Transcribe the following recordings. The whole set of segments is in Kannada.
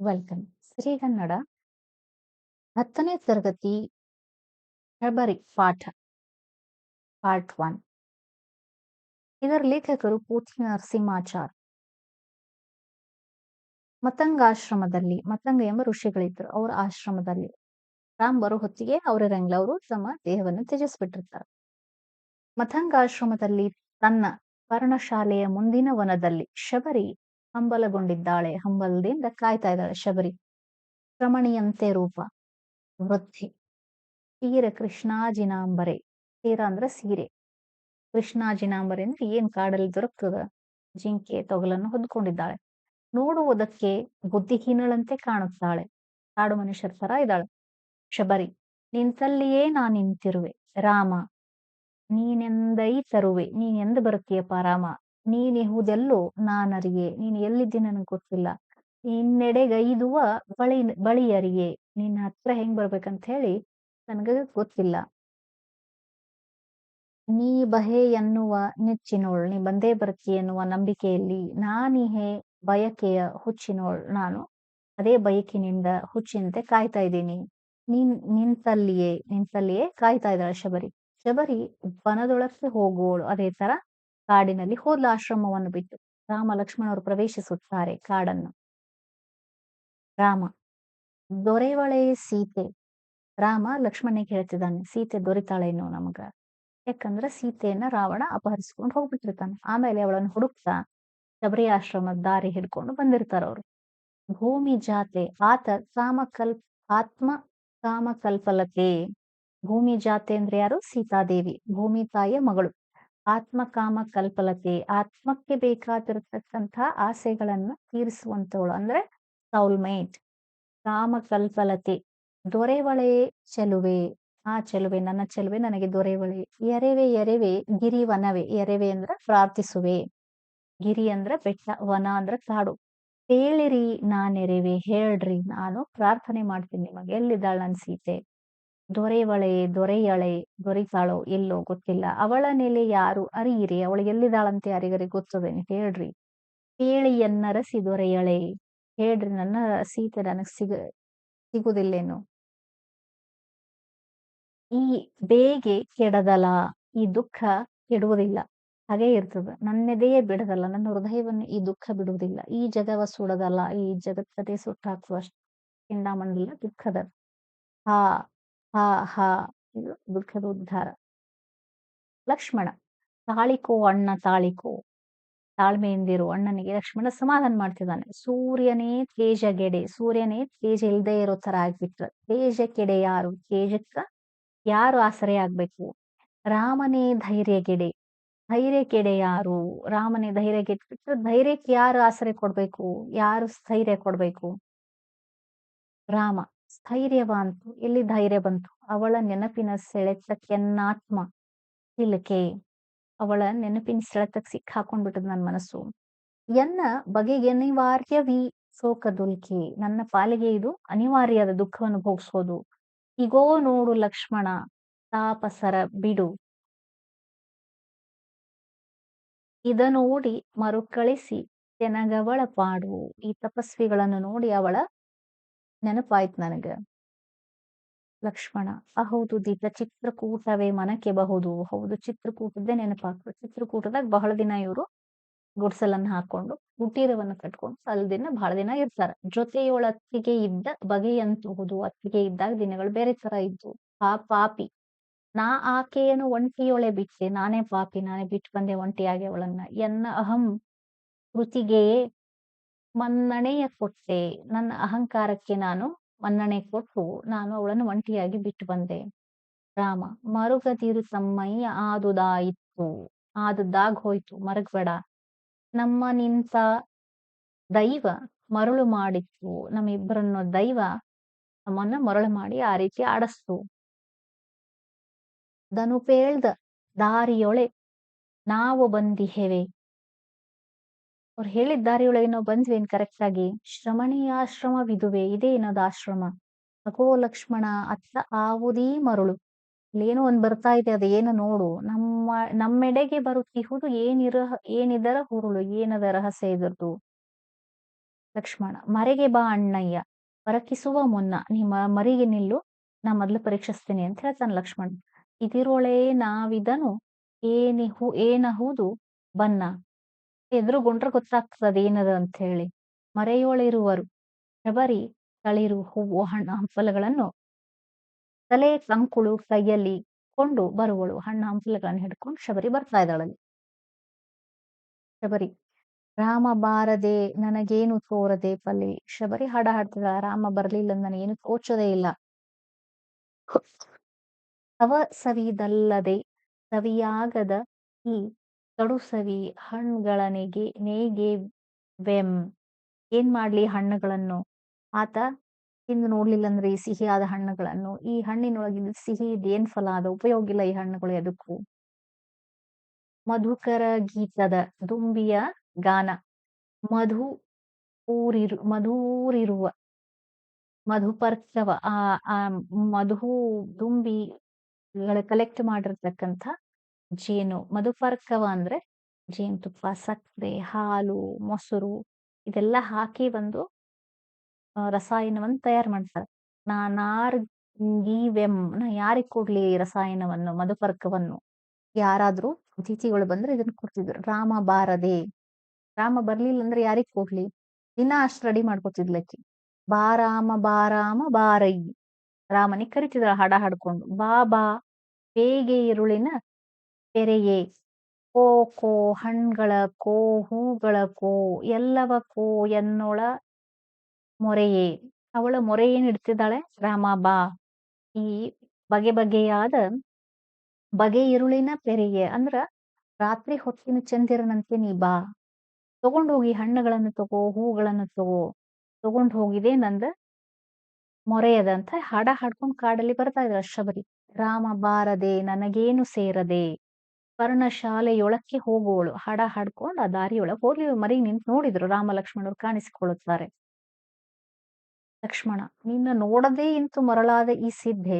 ವೆಲ್ಕಮ್. ಸಿರಿಗನ್ನಡ 10ನೇ ತರಗತಿ ಫೆಬ್ರವರಿ ಪಾಠ ಪಾರ್ಟ್ ಒನ್ ಇದರ ಲೇಖಕರು ಪೂತಿ ನರಸಿಂಹಾಚಾರ್. ಮತಂಗಾಶ್ರಮದಲ್ಲಿ, ಮತಂಗ ಎಂಬ ಋಷಿಗಳಿದ್ದರು ಅವರ ಆಶ್ರಮದಲ್ಲಿ ರಾಮ್ ಬರೋ ಹೊತ್ತಿಗೆ. ಅವರು ತಮ್ಮ ದೇಹವನ್ನು ತ್ಯಜಿಸ್ಬಿಟ್ಟಿರ್ತಾರೆ ಮತಂಗಾಶ್ರಮದಲ್ಲಿ ತನ್ನ ಪರ್ಣಶಾಲೆಯ ಮುಂದಿನ ವನದಲ್ಲಿ ಶಬರಿ ಹಂಬಲಗೊಂಡಿದ್ದಾಳೆ. ಹಂಬಲದಿಂದ ಕಾಯ್ತಾ ಇದ್ದಾಳೆ ಶಬರಿ. ರಮಣಿಯಂತೆ ರೂಪ. ವೃದ್ಧಿ. ತೀರ ಕೃಷ್ಣಾಜಿನಾಂಬರೆ. ತೀರ ಅಂದ್ರೆ ಸೀರೆ. ಕೃಷ್ಣಾಜಿನಾಂಬರೆ ಅಂದ್ರೆ ಏನ್ ಕಾಡಲ್ಲಿ ದೊರಕ್ತದ? ಜಿಂಕೆ, ತೊಗಲನ್ನು ಹೊದ್ಕೊಂಡಿದ್ದಾಳೆ. ನೋಡುವುದಕ್ಕೆ ಬುದ್ಧಿಹೀನಳಂತೆ ಕಾಣುತ್ತಾಳೆ. ಕಾಡು ಮನುಷ್ಯರ ತರ ಇದ್ದಾಳೆ. ಶಬರಿ, ನಿಂತಲ್ಲಿಯೇ ನಾ ನಿಂತಿರುವೆ. ರಾಮ, ನೀನೆಂದೈ ತರುವೆ. ನೀನೆಂದು ಬರುತ್ತೀಯಪ್ಪ ರಾಮ? ನೀನಿಹುದೆಲ್ಲೋ ನಾನರಿಗೆ ನೀನು ಎಲ್ಲಿದ್ದಿ ನನಗೆ ಗೊತ್ತಿಲ್ಲ. ನಿನ್ನೆಡೆಗೈದುವ ಬಳಿ ಬಳಿಯರಿಗೆ ನಿನ್ನ ಹತ್ರ ಹೆಂಗ್ ಬರ್ಬೇಕಂತ ಹೇಳಿ ನನಗೆ ಗೊತ್ತಿಲ್ಲ. ನೀ ಬಹೆ ಎನ್ನುವ ನೆಚ್ಚಿನೋಳ್, ನೀ ಬಂದೇ ಬರ್ತಿ ಎನ್ನುವ ನಂಬಿಕೆಯಲ್ಲಿ ನಾನಿಹೆ ಬಯಕೆಯ ಹುಚ್ಚಿನೋಳ್. ನಾನು ಅದೇ ಬಯಕಿನಿಂದ ಹುಚ್ಚಿನಂತೆ ಕಾಯ್ತಾ ಇದ್ದೀನಿ. ನೀನ್, ನಿಂತಲ್ಲಿಯೇ ನಿಂತಲ್ಲಿಯೇ ಕಾಯ್ತಾ ಇದ್ದಾಳೆ ಶಬರಿ. ಶಬರಿ ಬನದೊಳಕ್ಕೆ ಹೋಗೋಳು ಅದೇ ತರ ಕಾಡಿನಲ್ಲಿ ಹೋದ ಆಶ್ರಮವನ್ನು ಬಿಟ್ಟು. ರಾಮ ಲಕ್ಷ್ಮಣರು ಪ್ರವೇಶಿಸುತ್ತಾರೆ ಕಾಡನ್ನು. ರಾಮ, ದೊರೆವಳೆ ಸೀತೆ. ರಾಮ ಲಕ್ಷ್ಮಣನಿಗೆ ಹೇಳ್ತಿದ್ದಾನೆ, ಸೀತೆ ದೊರಿತಾಳೇನು ನಮಗ. ಯಾಕಂದ್ರೆ ಸೀತೆಯನ್ನ ರಾವಣ ಅಪಹರಿಸ್ಕೊಂಡು ಹೋಗ್ಬಿಟ್ಟಿರ್ತಾನೆ. ಆಮೇಲೆ ಅವಳನ್ನು ಹುಡುಕ್ತಾ ಶಬರಿ ಆಶ್ರಮದ ದಾರಿ ಹಿಡ್ಕೊಂಡು ಬಂದಿರ್ತಾರ ಅವ್ರು. ಭೂಮಿ ಜಾತೆ, ಆತ ಕಾಮಕಲ್ಪ ಆತ್ಮ ಕಾಮಕಲ್ಪಲತೆ ಭೂಮಿ ಜಾತೆ ಅಂದ್ರೆ ಯಾರು? ಸೀತಾದೇವಿ. ಭೂಮಿ ತಾಯಿಯ ಮಗಳು. ಆತ್ಮ ಕಾಮ ಕಲ್ಪಲತೆ ಆತ್ಮಕ್ಕೆ ಬೇಕಾಗಿರತಕ್ಕಂಥ ಆಸೆಗಳನ್ನ ತೀರಿಸುವಂತವಳು ಅಂದ್ರೆ ಸೌಲ್ಮೇಟ್ ಕಾಮ ಕಲ್ಪಲತೆ ದೊರೆವಳೆ ಚೆಲುವೆ. ಆ ಚೆಲುವೆ, ನನ್ನ ಚೆಲುವೆ ನನಗೆ ದೊರೆವಳೆ. ಎರೆವೆ ಎರೆವೆ ಗಿರಿ ವನವೇ ಎರೆವೆ ಅಂದ್ರೆ ಪ್ರಾರ್ಥಿಸುವೆ. ಗಿರಿ ಅಂದ್ರೆ ಬೆಟ್ಟ, ವನ ಅಂದ್ರೆ ಕಾಡು. ಹೇಳಿರಿ ನಾನೆರೆವೆ, ಹೇಳ್ರಿ ನಾನು ಪ್ರಾರ್ಥನೆ ಮಾಡ್ತೀನಿ ನಿಮಗೆ. ಎಲ್ಲಿದ್ದಾಳ ನನ್ ಸೀತೆ? ದೊರೆವಳೆ, ದೊರೆಯಳೆ, ದೊರೆತಾಳೋ ಎಲ್ಲೋ ಗೊತ್ತಿಲ್ಲ. ಅವಳ ನೆಲೆ ಯಾರು ಅರಿಯಿರಿ, ಅವಳು ಎಲ್ಲಿದ್ದಾಳಂತೆ ಯಾರಿಗರಿ ಗೊತ್ತದೇನೆ ಹೇಳ್ರಿ. ಹೇಳಿ ಎನ್ನರಸಿ ದೊರೆಯಳೆ, ಹೇಳ್ರಿ ನನ್ನ ಸೀತೆ ನನಗ್ ಸಿಗ, ಸಿಗುದಿಲ್ಲೇನು? ಈ ಬೇಗೆ ಕೆಡದಲ, ಈ ದುಃಖ ಕೆಡುವುದಿಲ್ಲ. ಹಾಗೆ ಇರ್ತದ. ನನ್ನೆದೆಯೇ ಬಿಡದಲ್ಲ, ನನ್ನ ಹೃದಯವನ್ನು ಈ ದುಃಖ ಬಿಡುವುದಿಲ್ಲ. ಈ ಜಗವ ಸುಡದಲ್ಲ, ಈ ಜಗತ್ತದೇ ಸುಟ್ಟಾಕುವಷ್ಟು ಚಿಂಡಾಮಂಡಲ ದುಃಖದ. ಹಾ ಹಾ ಹಾ, ಇದು ದುಃಖದ ಉದ್ಧಾರ. ಲಕ್ಷ್ಮಣ, ತಾಳಿಕೋ ಅಣ್ಣ, ತಾಳಿಕೋ. ತಾಳ್ಮೆಯಿಂದಿರು ಅಣ್ಣನಿಗೆ ಲಕ್ಷ್ಮಣ ಸಮಾಧಾನ ಮಾಡ್ತಿದ್ದಾನೆ. ಸೂರ್ಯನೇ ತೇಜ ಗೆಡೆ, ಸೂರ್ಯನೇ ತೇಜ ಇಲ್ಲದೆ ಇರೋ ತರ ಆಗ್ಬಿಟ್ರ. ತೇಜ ಕೆಡೆ ಯಾರು? ತೇಜಕ್ಕ ಯಾರು ಆಸರೆ ಆಗ್ಬೇಕು? ರಾಮನೇ ಧೈರ್ಯ ಗೆಡೆ. ಧೈರ್ಯ ಕೆಡೆ ಯಾರು? ರಾಮನೇ ಧೈರ್ಯ ಗೆಟ್ಬಿಟ್ರೆ ಧೈರ್ಯಕ್ಕೆ ಯಾರು ಆಸರೆ ಕೊಡ್ಬೇಕು? ಯಾರು ಸ್ಥೈರ್ಯ ಕೊಡ್ಬೇಕು? ರಾಮ. ಸ್ಥೈರ್ಯ ಬಂತು, ಎಲ್ಲಿ ಧೈರ್ಯ ಬಂತು? ಅವಳ ನೆನಪಿನ ಸೆಳೆತ ಕೆನ್ನಾತ್ಮ ಇಲ್ಲಕೆ ಅವಳ ನೆನಪಿನ ಸೆಳೆತಕ್ಕೆ ಸಿಕ್ಕ ಹಾಕೊಂಡ್ಬಿಟ್ಟದ ನನ್ನ ಮನಸ್ಸು. ಎನ್ನ ಬಗೆಗೆ ಅನಿವಾರ್ಯವಿ ಸೋಕದುಲ್ಕೆ? ನನ್ನ ಪಾಲಿಗೆ ಇದು ಅನಿವಾರ್ಯದ ದುಃಖವನ್ನು ಭೋಗಿಸೋದು. ಈಗೋ ನೋಡು ಲಕ್ಷ್ಮಣ, ತಾಪಸರ ಬಿಡು. ಇದ ನೋಡಿ ಮರುಕಳಿಸಿ ತೆನಗವಳ ಪಾಡು. ಈ ತಪಸ್ವಿಗಳನ್ನು ನೋಡಿ ಅವಳ ನೆನಪಾಯ್ತು ನನಗೆ. ಲಕ್ಷ್ಮಣ, ಹೌದು ದೀಪ ಚಿತ್ರಕೂಟವೇ ಮನಕ್ಕೆ ಬಹುದು ಹೌದು ಚಿತ್ರಕೂಟದ್ದೇ ನೆನಪಾಗ್ತದೆ. ಚಿತ್ರಕೂಟದಾಗ ಬಹಳ ದಿನ ಇವರು ಗುಡ್ಸಲನ್ನ ಹಾಕೊಂಡು ಕುಟೀರವನ್ನು ಕಟ್ಕೊಂಡು ಅಲ್ಲಿ ದಿನ ಬಹಳ ದಿನ ಇರ್ತಾರ. ಜೊತೆಯೊಳ ಅತ್ತಿಗೆ ಇದ್ದ ಬಗೆಯಂತಹುದು ಅತ್ತಿಗೆ ಇದ್ದಾಗ ದಿನಗಳು ಬೇರೆ ತರ ಇದ್ದು ಆ ಪಾಪಿ, ನಾ ಆಕೆಯನ್ನು ಒಂಟಿಯೊಳೆ ಬಿಟ್ಟೆ. ನಾನೇ ಪಾಪಿ, ನಾನೇ ಬಿಟ್ಟು ಬಂದೆ ಒಂಟಿಯಾಗಿ ಅವಳನ್ನ. ಎನ್ನ ಅಹಂ ಕೃತಿಗೆ ಮನ್ನಣೆಯ ಕೊಟ್ಟೆ. ನನ್ನ ಅಹಂಕಾರಕ್ಕೆ ನಾನು ಮನ್ನಣೆ ಕೊಟ್ಟು ನಾನು ಅವಳನ್ನು ಒಂಟಿಯಾಗಿ ಬಿಟ್ಟು ಬಂದೆ. ರಾಮ ಮರುಗದಿರು ತಮ್ಮಯ್ಯ ಆದುದಾಯಿತು. ಆದುದಾಗ ಹೋಯ್ತು. ಮರಗಬೇಡ. ನಮ್ಮ ನಿಂತ ದೈವ ಮರಳು ಮಾಡಿತ್ತು. ನಮ್ಮಿಬ್ಬರನ್ನು ದೈವ ನಮ್ಮನ್ನ ಮರಳು ಮಾಡಿ ಆ ರೀತಿ ಆಡಸ್ತು. ದನುಪೇಳ್ದ ದಾರಿಯೊಳೆ ನಾವು ಬಂದಿಹೆವೆ ಅವ್ರು ಹೇಳಿದ ದಾರಿಯೊಳಗೆ ನಾವು ಬಂದ್ವೇನ್ ಕರೆಕ್ಟ್ ಆಗಿ? ಶ್ರಮಣಿ ಆಶ್ರಮ ವಿಧುವೆ ಇದೇ ಏನದು ಆಶ್ರಮ? ಅಗೋ ಲಕ್ಷ್ಮಣ, ಅತ್ತ ಆವುದೀ ಮರುಳು. ಏನೋ ಒಂದ್ ಬರ್ತಾ ಇದೆ, ಅದು ಏನು ನೋಡು. ನಮ್ಮ, ನಮ್ಮೆಡೆಗೆ ಬರುತ್ತಿಹುದು ಏನಿರ ಏನಿದರ ಹುರುಳು, ಏನದ ರಹಸ್ಯ ಇದರದು ಲಕ್ಷ್ಮಣ, ಮರೆಗೆ ಬಾ ಅಣ್ಣಯ್ಯ, ಪರಕಿಸುವ ಮುನ್ನ ನಿಮ್ಮ ಮರಿಗೆ ನಿಲ್ಲು, ನಾ ಮೊದ್ಲು ಪರೀಕ್ಷಿಸ್ತೀನಿ ಅಂತ ಹೇಳ್ತಾನೆ ಲಕ್ಷ್ಮಣ. ಇದಿರೊಳೆ ನಾವಿದನು, ಏನಿಹು, ಏನಹುದು ಬನ್ನ ಎದುರುಗೊಂಡ್ರೆ ಗೊತ್ತಾಗ್ತದೆ ಏನದ ಅಂತ ಹೇಳಿ ಮರೆಯೋಳಿರುವರು. ಶಬರಿ ತಳಿರು ಹೂವು, ಹಣ್ಣು ಹಂಪಲಗಳನ್ನು ತಲೆ ಸಂಕುಳು ಕೈಯಲ್ಲಿ ಕೊಂಡು ಬರುವಳು. ಹಣ್ಣು ಹಂಪಲಗಳನ್ನು ಹಿಡ್ಕೊಂಡು ಶಬರಿ ಬರ್ತಾ ಇದ್ದಾಳಲ್ಲಿ. ಶಬರಿ, ರಾಮ ಬಾರದೆ ನನಗೇನು ತೋರದೆ ಪಲ್ಲಿ. ಶಬರಿ ಹಾಡ ಹಾಡ್ತಿದ ರಾಮ ಬರ್ಲಿಲ್ಲ ನನಗೇನು ತೋಚದೇ ಇಲ್ಲ. ಅವ ಸವಿದಲ್ಲದೆ ಸವಿಯಾಗದ ಈ ಕಡು ಸವಿ ಹಣ್ಣುಗಳನೆಗೆ ನೇಗೆ ವೆಂ. ಏನ್ ಮಾಡ್ಲಿ ಹಣ್ಣುಗಳನ್ನು? ಆತ ತಿಂದು ನೋಡ್ಲಿಲ್ಲ ಅಂದ್ರೆ ಈ ಸಿಹಿಯಾದ ಹಣ್ಣುಗಳನ್ನು. ಈ ಹಣ್ಣಿನೊಳಗಿನ ಸಿಹಿ ಇದೇನ್ ಫಲ? ಅದ ಉಪಯೋಗ ಇಲ್ಲ ಈ ಹಣ್ಣುಗಳು ಎದಕ್ಕೂ. ಮಧುಕರ ಗೀತದ ದುಂಬಿಯ ಗಾನ. ಮಧು ಊರಿರು, ಮಧೂರಿರುವ, ಮಧುಪರ್ಕವ, ಆ ಆ, ಮಧು ದುಂಬಿ ಕಲೆಕ್ಟ್ ಮಾಡಿರ್ತಕ್ಕಂಥ ಜೇನು ಮಧುಪರ್ಕವ ಅಂದ್ರೆ ಜೇನುತುಪ್ಪ ಸಕ್ಕರೆ, ಹಾಲು, ಮೊಸರು ಇದೆಲ್ಲ ಹಾಕಿ ಒಂದು ರಸಾಯನವನ್ನು ತಯಾರು ಮಾಡ್ತಾರೆ. ನಾನಾರ್ ಗೀವೆಂ ನಾ ಯಾರಿಗ್ ಕೊಡ್ಲಿ ರಸಾಯನವನ್ನು, ಮಧುಪರ್ಕವನ್ನು? ಯಾರಾದ್ರೂ ಅತಿಥಿಗಳು ಬಂದ್ರೆ ಇದನ್ನ ಕೊಡ್ತಿದ್ರು. ರಾಮ ಬಾರದೆ. ರಾಮ ಬರ್ಲಿಲ್ಲ ಅಂದ್ರೆ ಯಾರಿಗ್ ಕೊಡ್ಲಿ? ದಿನ ಅಷ್ಟು ರೆಡಿ ಮಾಡ್ಕೊತಿದ್ಲಕ್ಕಿ ಬಾರಾಮ ಬಾರಾಮ, ಬಾರೈ. ರಾಮನಿಗೆ ಕರಿತಿದ್ರ ಹಾಡ ಹಾಡ್ಕೊಂಡು. ಬಾ ಬಾ, ಬೇಗೆ ಇರುಳಿನ ಪೆರೆಯೇ ಕೋ ಕೋ, ಹಣ್ಗಳ ಕೋ, ಹೂಗಳ ಕೋ, ಎಲ್ಲವ ಕೋ ಎನ್ನೋಳ ಮೊರೆಯೇ? ಅವಳ ಮೊರೆ ಏನ್ ಇಡ್ತಿದ್ದಾಳೆ? ರಾಮ ಬಾ. ಈ ಬಗೆ ಬಗೆಯಾದ ಬಗೆ ಇರುಳಿನ ಪೆರೆಯೆ ಅಂದ್ರ ರಾತ್ರಿ ಹೊತ್ತಿನ ಚಂದಿರನಂತೆ ನೀ ಬಾ. ತಗೊಂಡೋಗಿ ಹಣ್ಣುಗಳನ್ನು ತಗೋ, ಹೂಗಳನ್ನು ತಗೋ. ತಗೊಂಡ್ ಹೋಗಿದೆ ನಂದ ಮೊರೆ ಅದ ಅಂತ ಹಾಡ ಹಾಡ್ಕೊಂಡು ಕಾಡಲ್ಲಿ ಬರ್ತಾ ಇದ್ರ ಶಬರಿ ರಾಮ ಬಾರದೆ ನನಗೇನು ಸೇರದೆ? ಪರ್ಣಶಾಲೆಯೊಳಕ್ಕೆ ಹೋಗುವಳು. ಹಾಡ ಹಾಡ್ಕೊಂಡು ಆ ದಾರಿಯೊಳಗೆ ಹೋಗಿ ಮರಿ ನಿಂತು ನೋಡಿದ್ರು. ರಾಮ ಲಕ್ಷ್ಮಣರು ಕಾಣಿಸಿಕೊಳ್ಳುತ್ತಾರೆ. ಲಕ್ಷ್ಮಣ, ನಿನ್ನ ನೋಡದೆ ಇಂತು ಮರಳಾದ ಈ ಸಿದ್ಧೆ.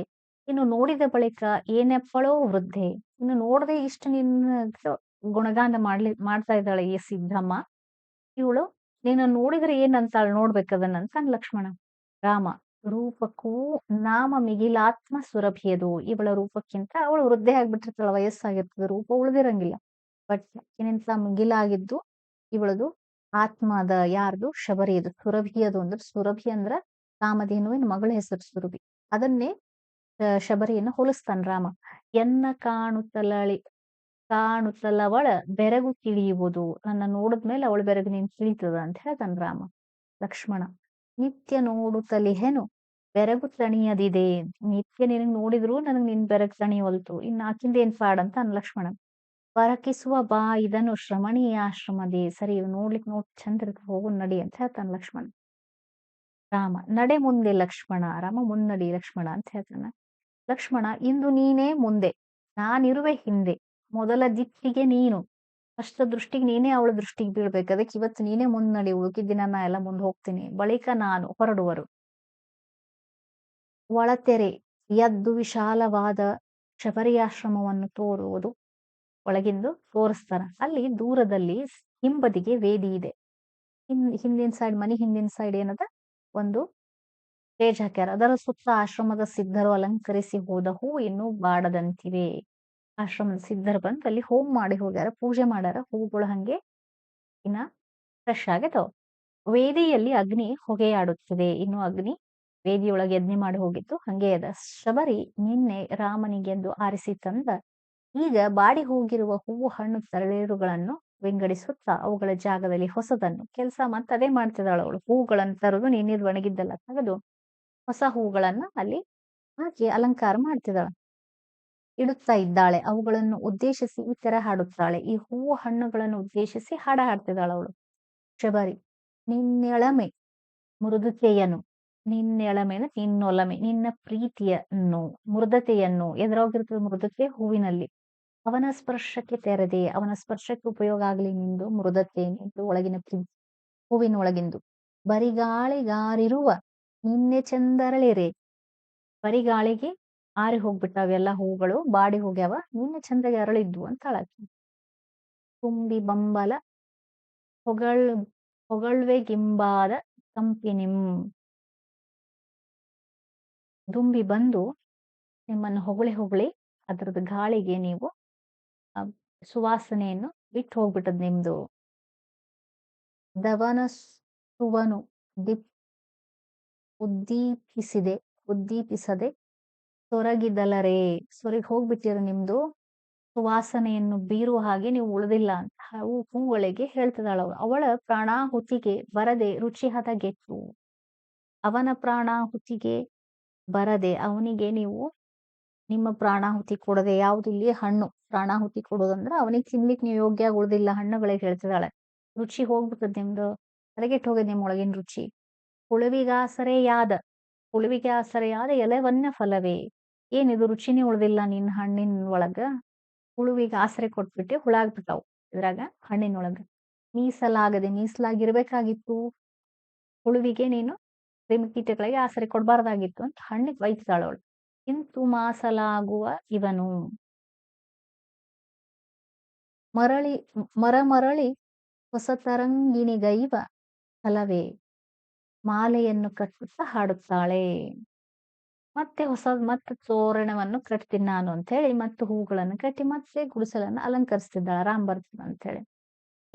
ಇನ್ನು ನೋಡಿದ ಬಳಿಕ ಏನೆಪ್ಪಳೋ ವೃದ್ಧೆ. ಇನ್ನು ನೋಡದೆ ಇಷ್ಟು ನಿನ್ನ ಗುಣಗಾನ ಮಾಡ್ಲಿ, ಮಾಡ್ತಾ ಇದ್ದಾಳೆ ಈ ಸಿದ್ಧಮ್ಮ. ಇವಳು ನಿನ್ನ ನೋಡಿದ್ರೆ ಏನಂತಾಳ? ನೋಡ್ಬೇಕದನ್ನ ಅಂತ ಲಕ್ಷ್ಮಣ. ರಾಮ ರೂಪಕ್ಕೂ ನಾಮ ಮಿಗಿಲಾತ್ಮ ಸುರಭಿಯದು. ಇವಳ ರೂಪಕ್ಕಿಂತ ಅವಳು ವೃದ್ಧೆ ಆಗ್ಬಿಟ್ಟಿರ್ತಾಳ ವಯಸ್ಸಾಗಿರ್ತದ ರೂಪ ಉಳಿದಿರಂಗಿಲ್ಲ. ಬಟ್ ಏನಂತ ಮಿಗಿಲಾಗಿದ್ದು ಇವಳದು ಆತ್ಮದ ಯಾರ್ದು? ಶಬರಿಯದು. ಸುರಭಿಯದು ಅಂದ್ರೆ ಸುರಭಿ ಅಂದ್ರ ಕಾಮಧೇನುವಿನ ಮಗಳ ಹೆಸರು ಸುರಭಿ. ಅದನ್ನೇ ಆ, ಶಬರಿಯನ್ನ ಹೋಲಿಸ್ತಾನ ರಾಮ. ಎನ್ನ ಕಾಣುತ್ತಲಳಿ ಕಾಣುತ್ತಲವಳ ಬೆರಗು ತಿಳಿಯುವುದು ನನ್ನ ನೋಡಿದ್ಮೇಲೆ ಅವಳ ಬೆರಗು ನೀನ್ ತಿಳಿತದ ಅಂತ ಹೇಳ್ತಾನ ರಾಮ ಲಕ್ಷ್ಮಣ. ನಿತ್ಯ ನೋಡುತ್ತಲಿಹೆನು ಬೆರಗು ತಣಿಯದಿದೆ ನಿತ್ಯ ನಿನಗ್ ನೋಡಿದ್ರು ನನಗ್ ನಿನ್ ಬೆರಗು ತಣಿಯವಲ್ತು ಇನ್ ಆಕಿಂದ ಏನ್ ಪಾಡ್ ಅಂತ ಅನ್ ಲಕ್ಷ್ಮಣ. ಪರಕಿಸುವ ಬಾ, ಇದನ್ನು ಶ್ರಮಣೀಯ ಆಶ್ರಮದೇ. ಸರಿ ಇವ್ ನೋಡ್ಲಿಕ್ ನೋಡ್, ಚಂದ ಇರ್ತದೆ ಹೋಗು, ನಡಿ ಅಂತ ಹೇಳ್ತಾನ ಲಕ್ಷ್ಮಣ. ರಾಮ, ನಡೆ ಮುಂದೆ ಲಕ್ಷ್ಮಣ. ರಾಮ ಮುನ್ನಡಿ ಲಕ್ಷ್ಮಣ ಅಂತ ಹೇಳ್ತಾನ. ಲಕ್ಷ್ಮಣ, ಇಂದು ನೀನೇ ಮುಂದೆ. ನಾನಿರುವೆ ಹಿಂದೆ. ಮೊದಲ ದಿಕ್ಕಿಗೆ ನೀನು. ಅಷ್ಟ ದೃಷ್ಟಿಗೆ ನೀನೇ ಅವಳ ದೃಷ್ಟಿಗೆ ಬೀಳ್ಬೇಕು. ಅದಕ್ಕೆ ಇವತ್ತು ನೀನೇ ಮುಂದ್ ಉಳುಕಿದ ದಿನ ನಾ ಎಲ್ಲ ಮುಂದೆ ಹೋಗ್ತೀನಿ. ಬಳಿಕ ನಾನು ಹೊರಡುವರು. ಒಳತೆರೆ, ಎದ್ದು ವಿಶಾಲವಾದ ಶಬರಿಯಾಶ್ರಮವನ್ನು ತೋರುವುದು ಒಳಗಿಂದು ತೋರಿಸ್ತಾರ ಅಲ್ಲಿ ದೂರದಲ್ಲಿ ಹಿಂಬದಿಗೆ ವೇದಿ ಇದೆ. ಹಿಂದಿನ ಸೈಡ್ ಮನಿ ಹಿಂದಿನ ಸೈಡ್ ಏನದ? ಒಂದು ಸ್ಟೇಜ್ ಹಾಕ್ಯಾರ. ಅದರ ಸುತ್ತ ಆಶ್ರಮದ ಸಿದ್ಧರು ಅಲಂಕರಿಸಿ ಹೋದ ಹೂ ಇನ್ನೂ ಬಾಡದಂತಿವೆ. ಆಶ್ರಮದ ಸಿದ್ಧರು ಬಂದು, ಅಲ್ಲಿ ಹೋಮ್ ಮಾಡಿ ಹೋಗ್ಯಾರ, ಪೂಜೆ ಮಾಡ್ಯಾರ ಹೂಗಳು ಹಂಗೆ ಇನ್ನ ಫ್ರೆಶ್ ಆಗೈತವ. ವೇದಿಯಲ್ಲಿ ಅಗ್ನಿ ಹೊಗೆಯಾಡುತ್ತಿದೆ, ಇನ್ನು ಅಗ್ನಿ ವೇದಿಯೊಳಗೆ ಯಜ್ಞೆ ಮಾಡಿ ಹೋಗಿತ್ತು. ಹಂಗೆ ಅದ. ಶಬರಿ ನಿನ್ನೆ ರಾಮನಿಗೆಂದು ಆರಿಸಿ ತಂದ. ಈಗ ಬಾಡಿ ಹೋಗಿರುವ ಹೂವು, ಹಣ್ಣು ತರಳೇರುಗಳನ್ನು ವಿಂಗಡಿಸುತ್ತಾ, ಅವುಗಳ ಜಾಗದಲ್ಲಿ ಹೊಸದನ್ನು, ಕೆಲಸ ಮತ್ತೆ ಅದೇ ಮಾಡ್ತಿದ್ದಾಳ ಅವಳು. ಹೂಗಳನ್ನು ತರೋದು ನಿನ್ನಿದ್ ಒಣಗಿದ್ದೆಲ್ಲ ತೆಗೆದು ಹೊಸ ಹೂಗಳನ್ನ ಅಲ್ಲಿ ಹಾಕಿ ಅಲಂಕಾರ ಮಾಡ್ತಿದ್ದಾಳ. ಇಡುತ್ತಾ ಇದ್ದಾಳೆ. ಅವುಗಳನ್ನು ಉದ್ದೇಶಿಸಿ ಈ ತರ ಹಾಡುತ್ತಾಳೆ. ಈ ಹೂವು ಹಣ್ಣುಗಳನ್ನು ಉದ್ದೇಶಿಸಿ ಹಾಡ ಹಾಡ್ತಿದ್ದಾಳೆ ಅವಳು. ಶಬರಿ, ನಿನ್ನೆಳಮೆ ಮೃದುತೆಯನು ನಿನ್ನೆಳಮೆನ ನಿನ್ನೊಲಮೆ ನಿನ್ನ ಪ್ರೀತಿಯನ್ನು, ಮೃದತೆಯನ್ನು ಎದುರಾಗಿರ್ತದೆ ಮೃದತೆ ಹೂವಿನಲ್ಲಿ. ಅವನ ಸ್ಪರ್ಶಕ್ಕೆ ತೆರೆದೆ, ಅವನ ಸ್ಪರ್ಶಕ್ಕೆ ಉಪಯೋಗ ಆಗಲಿ ನಿಂದು ಮೃದತೆ, ನಿಂದು ಒಳಗಿನ ಪ್ರೀತಿ, ಹೂವಿನ ಒಳಗಿಂದು. ಬರಿಗಾಳಿಗಾರಿರುವ ನಿನ್ನೆ ಚಂದರಳಿರೆ, ಬರಿಗಾಳಿಗೆ ಆರಿ ಹೋಗ್ಬಿಟ್ಟಾವೆಲ್ಲ ಹೂಗಳು ಬಾಡಿ ಹೋಗ್ಯಾವ ನಿನ್ನೆ ಚಂದಗೆ ಅರಳಿದ್ವು ಅಂತ ಹೇಳಾಕಿ ತುಂಬಿ ಬಂಬಲ, ಹೊಗಳ್ ಹೊಗಳ್ವೆಗಿಂಬಾದ ನಿಮ್. ದುಂಬಿ ಬಂದು ನಿಮ್ಮನ್ನು ಹೊಗಳಿ ಹೊಗಳಿ ಅದರದ್ದು ಗಾಳಿಗೆ ನೀವು ಸುವಾಸನೆಯನ್ನು ಬಿಟ್ಟು ಹೋಗ್ಬಿಟ್ಟದ್ ನಿಮ್ದು. ದವನ ಸುವನು ದಿಪ್, ಉದ್ದೀಪಿಸಿದೆ, ಉದ್ದೀಪಿಸದೆ ಸೊರಗಿದಲರೇ ಸೊರಗಿ ಹೋಗ್ಬಿಟ್ಟಿರ ನಿಮ್ದು. ಸುವಾಸನೆಯನ್ನು ಬೀರುವ ಹಾಗೆ ನೀವು ಉಳಿದಿಲ್ಲ. ಅಂತ ಅವು ಹೂಗಳಿಗೆ ಹೇಳ್ತಿದ್ದಾಳ ಅವಳು. ಪ್ರಾಣಾಹುತಿಗೆ ಬರದೆ ರುಚಿ ಗೆತ್ತು ಅವನ ಪ್ರಾಣಾಹುತಿಗೆ ಬರದೆ ಅವನಿಗೆ ನೀವು ನಿಮ್ಮ ಪ್ರಾಣಾಹುತಿ ಕೊಡದೆ, ಯಾವ್ದು ಇಲ್ಲಿ ಹಣ್ಣು ಪ್ರಾಣಾಹುತಿ ಕೊಡೋದಂದ್ರ ಅವನಿಗೆ ತಿನ್ಲಿಕ್ಕೆ ನೀವು ಯೋಗ್ಯ ಉಳಿದಿಲ್ಲ ಹಣ್ಣುಗಳಿಗೆ ಹೇಳ್ತಿದ್ದಾಳೆ. ರುಚಿ ಹೋಗ್ಬಿಟ್ಟದ್ ನಿಮ್ದು. ಹದಗೆಟ್ಟು ಹೋಗದ್ ನಿಮ್ಮೊಳಗಿನ ರುಚಿ. ಹುಳುವಿಗಾಸರೆಯಾದ ಹುಳುವಿಗೆ ಆಸರೆಯಾದ ಎಲೆವನ್ನ ಫಲವೇ? ಏನಿದು ರುಚಿನೇ ಉಳ್ದಿಲ್ಲ ನಿನ್ನ ಹಣ್ಣಿನ ಒಳಗ? ಹುಳುವಿಗೆ ಆಸರೆ ಕೊಟ್ಬಿಟ್ಟು ಹುಳ ಆಗ್ಬಿಟ್ಟಾವು ಇದ್ರಾಗ, ಹಣ್ಣಿನೊಳಗ. ಮೀಸಲಾಗದೆ ಮೀಸಲಾಗಿರ್ಬೇಕಾಗಿತ್ತು. ಹುಳುವಿಗೆ ನೀನು ಕ್ರಿಮಿಕೀಟಗಳಿಗೆ ಆಸರೆ ಕೊಡಬಾರ್ದಾಗಿತ್ತು ಅಂತ ಹಣ್ಣಿಗೆ ಬೈತಾಳವಳು ಇಂತು ಮಾಸಲಾಗುವ ಇವನು. ಮರಳಿ, ಮರ ಮರಳಿ ಹೊಸ ತರಂಗಿಣಿಗೈವ ಹಲವೇ ಮಾಲೆಯನ್ನು ಕಟ್ಟುತ್ತಾ ಹಾಡುತ್ತಾಳೆ. ಮತ್ತೆ ಹೊಸದ್ ಮತ್ತೆ ತೋರಣವನ್ನು ಕಟ್ತೀನಿ ನಾನು ಅಂತ ಹೇಳಿ ಮತ್ತೆ ಹೂಗಳನ್ನು ಕಟ್ಟಿ ಮತ್ತೆ ಗುಡಿಸಲನ್ನು ಅಲಂಕರಿಸ್ತಿದ್ದಾಳ ರಾಮ್ ಅಂತ ಹೇಳಿ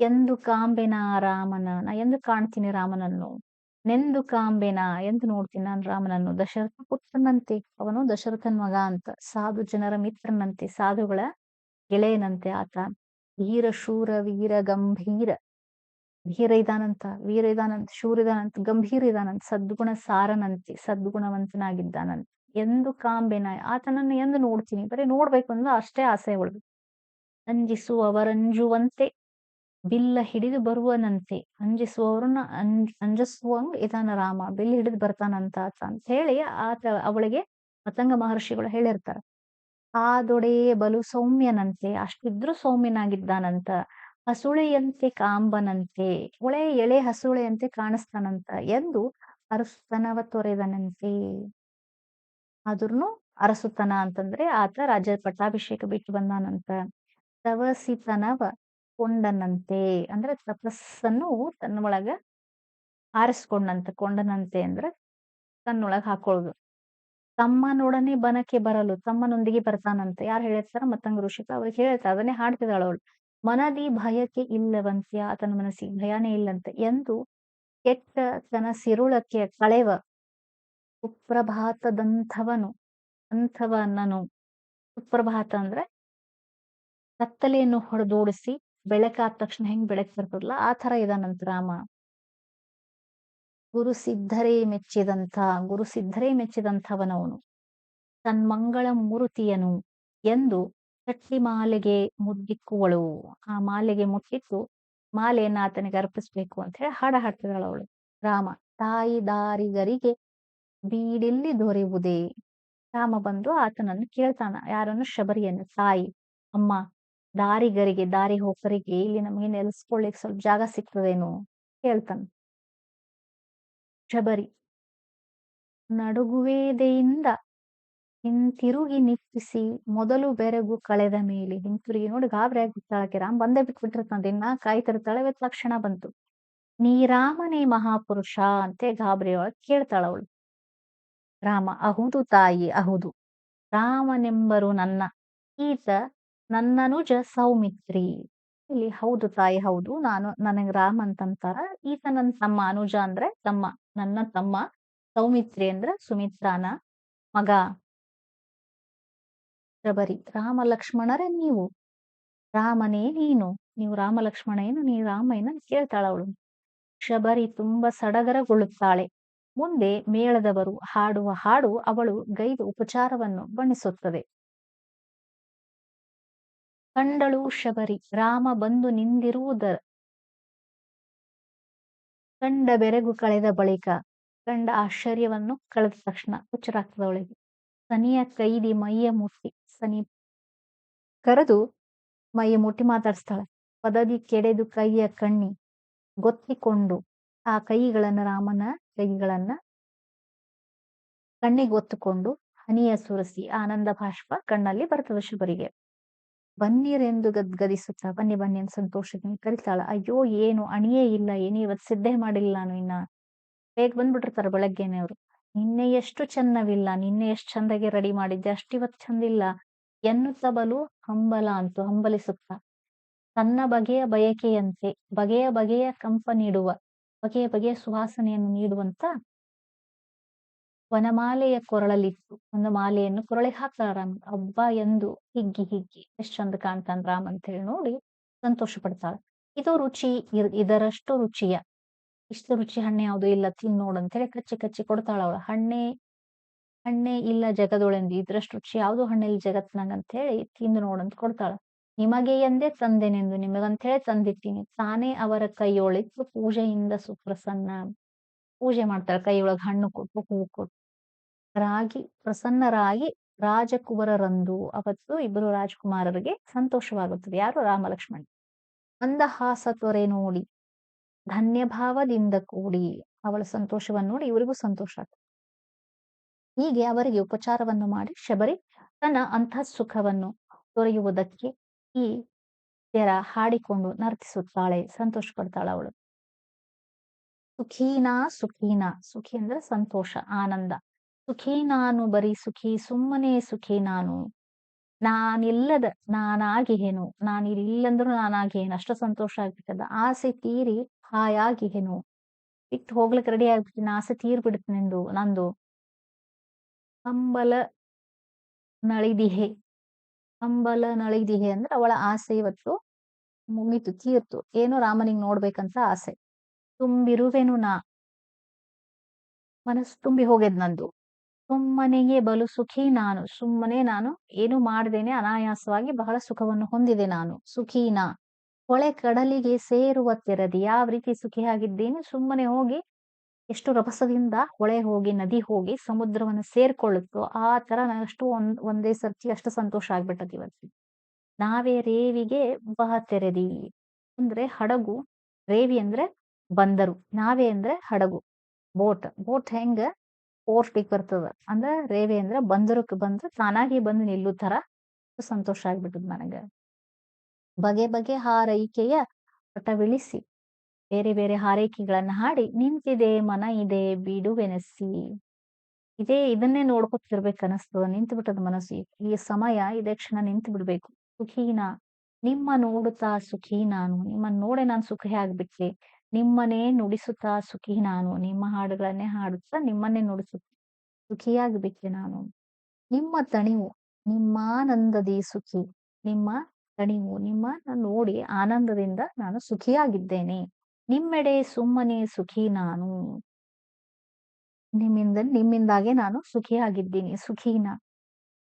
ಎಂದು ಕಾಂಬೆನ ರಾಮನ ಎಂದು ಕಾಣ್ತೀನಿ ರಾಮನನ್ನು, ನೆಂದು ಕಾಂಬೆನ ಎಂದು ನೋಡ್ತೀನಿ ನಾನು ರಾಮನನ್ನು, ದಶರಥ ಪುತ್ರನಂತೆ, ಅವನು ದಶರಥನ್ ಮಗ ಅಂತ, ಸಾಧು ಜನರ ಮಿತ್ರನಂತೆ, ಸಾಧುಗಳ ಗೆಳೆಯನಂತೆ ಆತ, ವೀರ ಶೂರ ವೀರ ಗಂಭೀರ ಧೀರ ಇದಾನಂತ ವೀರ ಇದಾನಂತ ಶೂರ ಇದಾನಂತ ಗಂಭೀರ ಇದಾನಂತ ಸದ್ಗುಣ ಸಾರನಂತಿ ಸದ್ಗುಣವಂತನಾಗಿದ್ದಾನಂತ. ಎಂದು ಕಾಂಬೆನ ಆತನನ್ನು ಎಂದು ನೋಡ್ತೀನಿ. ಬರೀ ನೋಡ್ಬೇಕು ಅಂದ್ರೆ ಅಷ್ಟೇ ಆಸೆ ಅವಳು ಅಂಜಿಸುವವರಂಜುವಂತೆ, ಬಿಲ್ಲ ಹಿಡಿದು ಬರುವನಂತೆ. ಅಂಜಿಸುವವರನ್ನ ಅಂಜ್ ಅಂಜಿಸುವಂಗ್ ಇದಾನ ರಾಮ. ಬಿಲ್ಲ ಹಿಡಿದು ಬರ್ತಾನಂತ ಆತ ಅಂತ ಹೇಳಿ ಆತ, ಅವಳಿಗೆ ಮತಂಗ ಮಹರ್ಷಿಗಳು ಹೇಳಿರ್ತಾರ. ಆ ದೊಡೆಯೇ ಬಲು ಸೌಮ್ಯನಂತೆ. ಅಷ್ಟಿದ್ರು ಸೌಮ್ಯನಾಗಿದ್ದಾನಂತ. ಹಸುಳೆಯಂತೆ ಕಾಂಬನಂತೆ, ಒಳೆ ಎಳೆ ಹಸುಳೆಯಂತೆ ಕಾಣಿಸ್ತಾನಂತ ಎಂದು ಅರಸುತನವ ತೊರೆದನಂತೆ. ಆದ್ರೂ ಅರಸುತನ ಅಂತಂದ್ರೆ ಆತ ರಾಜ ಪಟ್ಟಾಭಿಷೇಕ ಬಿಟ್ಟು ಬಂದಾನಂತ. ತವಸಿತನವ ಕೊಂಡನಂತೆ, ಅಂದ್ರೆ ತಪಸ್ಸನ್ನು ತನ್ನೊಳಗ ಆರಿಸ್ಕೊಂಡಂತ, ಕೊಂಡನಂತೆ ಅಂದ್ರೆ ತನ್ನೊಳಗ ಹಾಕೊಳ್ಳೋದು ತಮ್ಮನೊಡನೆ ಬನಕ್ಕೆ ಬರಲು, ತಮ್ಮನೊಂದಿಗೆ ಬರ್ತಾನಂತೆ. ಯಾರು ಹೇಳಿರ್ತಾರ ಮತ್ತಂಗ ಋಷಿಕ ಅವ್ರಿಗೆ ಹೇಳ್ತಾರೆ, ಅದನ್ನೇ ಹಾಡ್ತಿದ್ದಾಳ ಅವಳು. ಮನದಿ ಭಯಕ್ಕೆ ಇಲ್ಲವಂತೆ ಆತನ ಮನಸ್ಸಿಗೆ ಭಯನೇ ಇಲ್ಲಂತೆ ಎಂದು ಕೆಟ್ಟ ಕನಸಿರುಳಕ್ಕೆ ಕಳೆವ ಸುಪ್ರಭಾತದಂಥವನು, ಅಂಥವನನು. ಸುಪ್ರಭಾತ ಅಂದ್ರೆ ಕತ್ತಲೆಯನ್ನು ಹೊಡೆದೋಡಿಸಿ ಬೆಳಕಾದ ತಕ್ಷಣ ಹೆಂಗ್ ಬೆಳಕ್ ಬರ್ತದಲ್ಲ, ಆ ತರ ಇದಾನಂತ ರಾಮ. ಗುರು ಸಿದ್ಧರೇ ಮೆಚ್ಚಿದಂಥ, ಗುರು ಸಿದ್ಧರೇ ಮೆಚ್ಚಿದಂಥವನವನು. ತನ್ಮಂಗಳ ಮೂರುತಿಯನು ಎಂದು ಕಟ್ಟಿ ಮಾಲೆಗೆ ಮುದ್ದಿಕ್ಕುವಳು. ಆ ಮಾಲೆಗೆ ಮುಟ್ಟಿಟ್ಟು ಮಾಲೆಯನ್ನ ಆತನಿಗೆ ಅರ್ಪಿಸ್ಬೇಕು ಅಂತ ಹೇಳಿ ಹಾಡ ಹಾಡ್ತಿದ್ದಾಳ ಅವಳು. ರಾಮ, ತಾಯಿ ದಾರಿಗರಿಗೆ ಬೀಡಿಲ್ಲಿ ದೊರೆಯುವುದೇ? ರಾಮ ಬಂದು ಆತನನ್ನು ಕೇಳ್ತಾನ. ಯಾರನ್ನು? ಶಬರಿಯನ್ನು. ತಾಯಿ, ಅಮ್ಮ, ದಾರಿಗರಿಗೆ, ದಾರಿ ಹೋಗರಿಗೆ ಇಲ್ಲಿ ನಮಗೆ ನೆಲೆಸ್ಕೊಳ್ಳಿಕ್ ಸ್ವಲ್ಪ ಜಾಗ ಸಿಗ್ತದೇನು ಕೇಳ್ತಾನ. ಶಬರಿ, ನಡುಗುವೇದೆಯಿಂದ ಹಿಂತಿರುಗಿ ನಿಟ್ಟಿಸಿ ಮೊದಲು ಬೆರಗು ಕಳೆದ ಮೇಲೆ ಹಿಂತಿರುಗಿ ನೋಡಿ ಗಾಬರಿ ಆಗ್ಬಿಡ್ತಾಳಕ್ಕೆ ರಾಮ್ ಬಂದೇ ಬಿಟ್ಬಿಟ್ಟಿರ್ತಾನೆ ದಿನ ಕಾಯ್ತಿರ್ತಾಳೆ ಇವತ್ತು ಲಕ್ಷಣ ಬಂತು. ನೀ ರಾಮನೇ ಮಹಾಪುರುಷ ಅಂತೆ ಗಾಬರಿ ಒಳಗೆ ಕೇಳ್ತಾಳ ಅವಳು. ರಾಮ, ಅಹುದು ತಾಯಿ, ಅಹುದು. ರಾಮನೆಂಬರು ನನ್ನ. ಈತ ನನ್ನನುಜ ಸೌಮಿತ್ರಿ. ಇಲ್ಲಿ, ಹೌದು ತಾಯಿ, ಹೌದು. ನಾನು, ನನಗೆ ರಾಮ್ ಅಂತಂತಾರ. ಈತ ನನ್ನ ತಮ್ಮ. ಅನುಜ ಅಂದ್ರೆ ತಮ್ಮ. ನನ್ನ ತಮ್ಮ. ಸೌಮಿತ್ರಿ ಅಂದ್ರೆ ಸುಮಿತ್ರಾನ ಮಗ. ಶಬರಿ ರಾಮ ಲಕ್ಷ್ಮಣರೇ ನೀವು. ರಾಮನೇ ನೀನು. ನೀವು ರಾಮ ಲಕ್ಷ್ಮಣ ಏನು ನೀ ರಾಮ ಏನು ಕೇಳ್ತಾಳ ಅವಳು. ಶಬರಿ ತುಂಬಾ ಸಡಗರಗೊಳ್ಳುತ್ತಾಳೆ. ಮುಂದೆ ಮೇಳದವರು ಹಾಡುವ ಹಾಡು ಅವಳು ಗೈದು ಉಪಚಾರವನ್ನು ಬಣ್ಣಿಸುತ್ತದೆ. ಕಂಡಳು ಶಬರಿ, ರಾಮ ಬಂದು ನಿಂದಿರುವುದ ಕಂಡ ಬೆರಗು ಕಳೆದ ಬಳಿಕ ಕಂಡ ಆಶ್ಚರ್ಯವನ್ನು ಕಳೆದ ತಕ್ಷಣ ಹುಚ್ಚರಾಗ್ತದವಳಿಗೆ. ಸನಿಯ ಕೈದಿ ಮೈಯ ಮುಟ್ಟಿ. ಸನಿ ಕರೆದು ಮೈಯ ಮುಟ್ಟಿ ಮಾತಾಡಿಸ್ತಾಳೆ. ಪದದಿ ಕೆಡೆದು ಕೈಯ ಕಣ್ಣಿ ಗೊತ್ತಿಕೊಂಡು ಆ ಕೈಗಳನ್ನ ರಾಮನ ಕೈಗಳನ್ನ ಕಣ್ಣಿಗೆ ಒತ್ತುಕೊಂಡು ಹನಿಯ ಸುರಸಿ ಆನಂದ ಭಾಷ್ಪ ಕಣ್ಣಲ್ಲಿ ಬರ್ತದೆ ಶುಭರಿಗೆ. ಬನ್ನಿರೆಂದು ಗದ್ಗದಿಸುತ್ತಾ, ಬನ್ನಿ ಬನ್ನಿ ಅಂತ ಸಂತೋಷದಿಂದ ಕರಿತಾಳ. ಅಯ್ಯೋ, ಏನು ಅಣಿಯೇ ಇಲ್ಲ, ಏನು ಇವತ್ತು ಸಿದ್ಧೆ ಮಾಡಿಲ್ಲ ನಾನು ಇನ್ನ. ಬೇಗ ಬಂದ್ಬಿಟ್ಟಿರ್ತಾರ ಬೆಳಗ್ಗೆನೆ ಅವರು. ನಿನ್ನೆ ಎಷ್ಟು ಚೆನ್ನವಿಲ್ಲ, ನಿನ್ನೆ ಎಷ್ಟು ಚಂದಾಗಿ ರೆಡಿ ಮಾಡಿದ್ದೆ, ಅಷ್ಟಿವತ್ತು ಚಂದಿಲ್ಲ. ಎನ್ನುತ್ತ ಬಲು ಹಂಬಲ ಅಂತು ಹಂಬಲಿಸುತ್ತ. ತನ್ನ ಬಗೆಯ ಬಯಕೆಯಂತೆ, ಬಗೆಯ ಬಗೆಯ ಕಂಪ ನೀಡುವ, ಬಗೆಯ ಬಗೆಯ ಸುವಾಸನೆಯನ್ನು ನೀಡುವಂತ ವನಮಾಲೆಯ ಕೊರಳಲಿತ್ತು ಒಂದು ಮಾಲೆಯನ್ನು ಕೊರಳಿಗೆ ಹಾಕ್ತಾರ ರಾಮ್ ಎಂದು ಹಿಗ್ಗಿ ಹಿಗ್ಗಿ, ಎಷ್ಟ್ ಚಂದ ಕಾಣ್ತಾನ ರಾಮ್ ಅಂತ ಹೇಳಿ ನೋಡಿ ಸಂತೋಷ ಪಡ್ತಾಳ. ಇದು ರುಚಿ ಇದರಷ್ಟು ರುಚಿಯ, ಇಷ್ಟು ರುಚಿ ಹಣ್ಣೆ ಯಾವುದು ಇಲ್ಲ, ತಿನ್ ನೋಡು ಅಂತ ಹೇಳಿ ಕಚ್ಚಿ ಕಚ್ಚಿ ಕೊಡ್ತಾಳ ಅವಳು ಹಣ್ಣೆ ಹಣ್ಣೆ ಇಲ್ಲ ಜಗದೊಳೆಂದು ಇದ್ರಷ್ಟು ರುಚಿ ಯಾವುದು ಹಣ್ಣಿಲ್ಲ ಜಗತ್ನಾಗ ಅಂತ ಹೇಳಿ ತಿಂದು ನೋಡಂತ ಕೊಡ್ತಾಳ. ನಿಮಗೆ ಎಂದೇ ತಂದೆನೆಂದು ನಿಮಗಂತ ಹೇಳಿ ತಂದಿಟ್ಟಿನಿ ತಾನೇ ಅವರ ಕೈಯೊಳಿತ್ತು ಪೂಜೆಯಿಂದ ಸುಪ್ರಸನ್ನ, ಪೂಜೆ ಮಾಡ್ತಾಳ. ಕೈಯೊಳಗೆ ಹಣ್ಣು ಕೊಟ್ಟು ಹೂ ಕೊಟ್ಟು. ರಾಗಿ ಪ್ರಸನ್ನರಾಗಿ ರಾಜಕುವರರಂದು ಅವತ್ತು ಇಬ್ಬರು ರಾಜಕುಮಾರರಿಗೆ ಸಂತೋಷವಾಗುತ್ತದೆ. ಯಾರು? ರಾಮ ಲಕ್ಷ್ಮಣ ಮಂದಹಾಸ ತೊರೆ ನೋಡಿ, ಧನ್ಯಭಾವದಿಂದ ಕೂಡಿ ಅವಳ ಸಂತೋಷವನ್ನು ನೋಡಿ ಇವರಿಗೂ ಸಂತೋಷ ಆಗ್ತದೆ. ಹೀಗೆ ಅವರಿಗೆ ಉಪಚಾರವನ್ನು ಮಾಡಿ ಶಬರಿ ತನ್ನ ಅಂತಃ ಸುಖವನ್ನು ದೊರೆಯುವುದಕ್ಕೆ ಈ ತೆರ ಹಾಡಿಕೊಂಡು ನರ್ತಿಸುತ್ತಾಳೆ ಸಂತೋಷ ಪಡ್ತಾಳೆ ಅವಳು. ಸುಖೀನಾ ಸುಖೀನಾ. ಸುಖಿ ಅಂದ್ರೆ ಸಂತೋಷ, ಆನಂದ. ಸುಖಿ ನಾನು ಬರೀ ಸುಖಿ, ಸುಮ್ಮನೆ ಸುಖಿ ನಾನು. ನಾನಿಲ್ಲದ ನಾನಾಗಿಹೇನು. ನಾನು ಇಲ್ಲಂದ್ರೂ ನಾನಾಗಿಹೇನು. ಅಷ್ಟು ಸಂತೋಷ ಆಗ್ಬಿಟ್ಟದ ಆಸೆ ತೀರಿ ಹಾಯಾಗಿಹೇನು. ಬಿಟ್ಟು ಹೋಗ್ಲಿಕ್ಕೆ ರೆಡಿ ಆಗ್ಬಿಟ್ಟಿನ ಆಸೆ ತೀರ್ ನಿಂದು, ನಂದು. ಹಂಬಲ ನಳಿದಿಹೆ. ಅಂಬಲ ನಳಿದಿಹೆ ಅಂದ್ರೆ ಅವಳ ಆಸೆ ಇವತ್ತು ಮುಗೀತು, ತೀರ್ತು. ಏನು ರಾಮನಿಗೆ ನೋಡ್ಬೇಕಂತ ಆಸೆ. ತುಂಬಿರುವೆನು ನಾ. ಮನಸ್ಸು ತುಂಬಿ ಹೋಗ್ಯದ್ ನಂದು. ಸುಮ್ಮನೆಯೇ ಬಲು ಸುಖಿ ನಾನು. ಸುಮ್ಮನೆ ನಾನು ಏನು ಮಾಡ್ದೇನೆ ಅನಾಯಾಸವಾಗಿ ಬಹಳ ಸುಖವನ್ನು ಹೊಂದಿದೆ ನಾನು. ಸುಖೀನಾ ಹೊಳೆ ಕಡಲಿಗೆ ಸೇರುವ ತೆರದಿ ಯಾವ ರೀತಿ ಸುಖಿಯಾಗಿದ್ದೀನಿ ಸುಮ್ಮನೆ ಹೋಗಿ ಎಷ್ಟು ರಭಸದಿಂದ ಹೊಳೆ ಹೋಗಿ, ನದಿ ಹೋಗಿ ಸಮುದ್ರವನ್ನು ಸೇರ್ಕೊಳ್ಳುತ್ತೋ ಆ ತರ ನನಗಷ್ಟು ಒಂದ್ ಒಂದೇ ಸರ್ತಿ ಅಷ್ಟು ಸಂತೋಷ ಆಗ್ಬಿಟ್ಟದ ಇವತ್ತು. ನಾವೇ ರೇವಿಗೆ ಬಹ ತೆರೆದಿ ಅಂದ್ರೆ ಹಡಗು, ರೇವಿ ಅಂದ್ರೆ ಬಂದರು. ನಾವೇ ಅಂದ್ರೆ ಹಡಗು, ಬೋಟ್. ಬೋಟ್ ಹೆಂಗ ಪೋರ್ಟಿಗೆ ಬರ್ತದ? ಅಂದ್ರ ರೇವೆ ಅಂದ್ರೆ ಬಂದರಕ್ಕೆ ಬಂದು ತಾನಾಗಿ ಬಂದು ನಿಲ್ಲು ತರ ಸಂತೋಷ ಆಗ್ಬಿಟ್ಟದ್ ನನಗ. ಬಗೆ ಬಗೆ ಹಾರೈಕೆಯ ಪಟವಿಳಿಸಿ ಬೇರೆ ಬೇರೆ ಹಾರೈಕೆಗಳನ್ನ ಹಾಡಿ ನಿಂತಿದೆ, ಮನ ಇದೆ ಬಿಡುವೆನಸಿ ಇದೇ ಇದನ್ನೇ ನೋಡ್ಕೊತಿರ್ಬೇಕು ಅನಸ್ತದ ನಿಂತು ಬಿಟ್ಟದ ಮನಸ್ಸು. ಈ- ಸಮಯ ಇದೇ ಕ್ಷಣ ನಿಂತು ಬಿಡ್ಬೇಕು ಸುಖೀನ. ನಿಮ್ಮ ನೋಡುತ್ತಾ ಸುಖಿ ನಾನು ನಿಮ್ಮನ್ನ ನೋಡೆ ನಾನು ಸುಖಿ ಆಗ್ಬಿಟ್ಟೆ ನಿಮ್ಮನೇ ನುಡಿಸುತ್ತಾ ಸುಖಿ ನಾನು ನಿಮ್ಮ ಹಾಡುಗಳನ್ನೇ ಹಾಡುತ್ತಾ ನಿಮ್ಮನ್ನೇ ನುಡಿಸುತ್ತಾ ಸುಖಿಯಾಗ್ಬಿಟ್ಟೆ ನಾನು. ನಿಮ್ಮ ತಣಿವು, ನಿಮ್ಮಾನಂದದಿ ಸುಖಿ. ನಿಮ್ಮ ತಣಿವು, ನಿಮ್ಮನ್ನ ನೋಡಿ ಆನಂದದಿಂದ ನಾನು ಸುಖಿಯಾಗಿದ್ದೇನೆ. ನಿಮ್ಮೆಡೆ ಸುಮ್ಮನೆ ಸುಖಿ ನಾನು. ನಿಮ್ಮಿಂದ, ನಿಮ್ಮಿಂದಾಗೆ ನಾನು ಸುಖಿಯಾಗಿದ್ದೀನಿ, ಸುಖೀನ.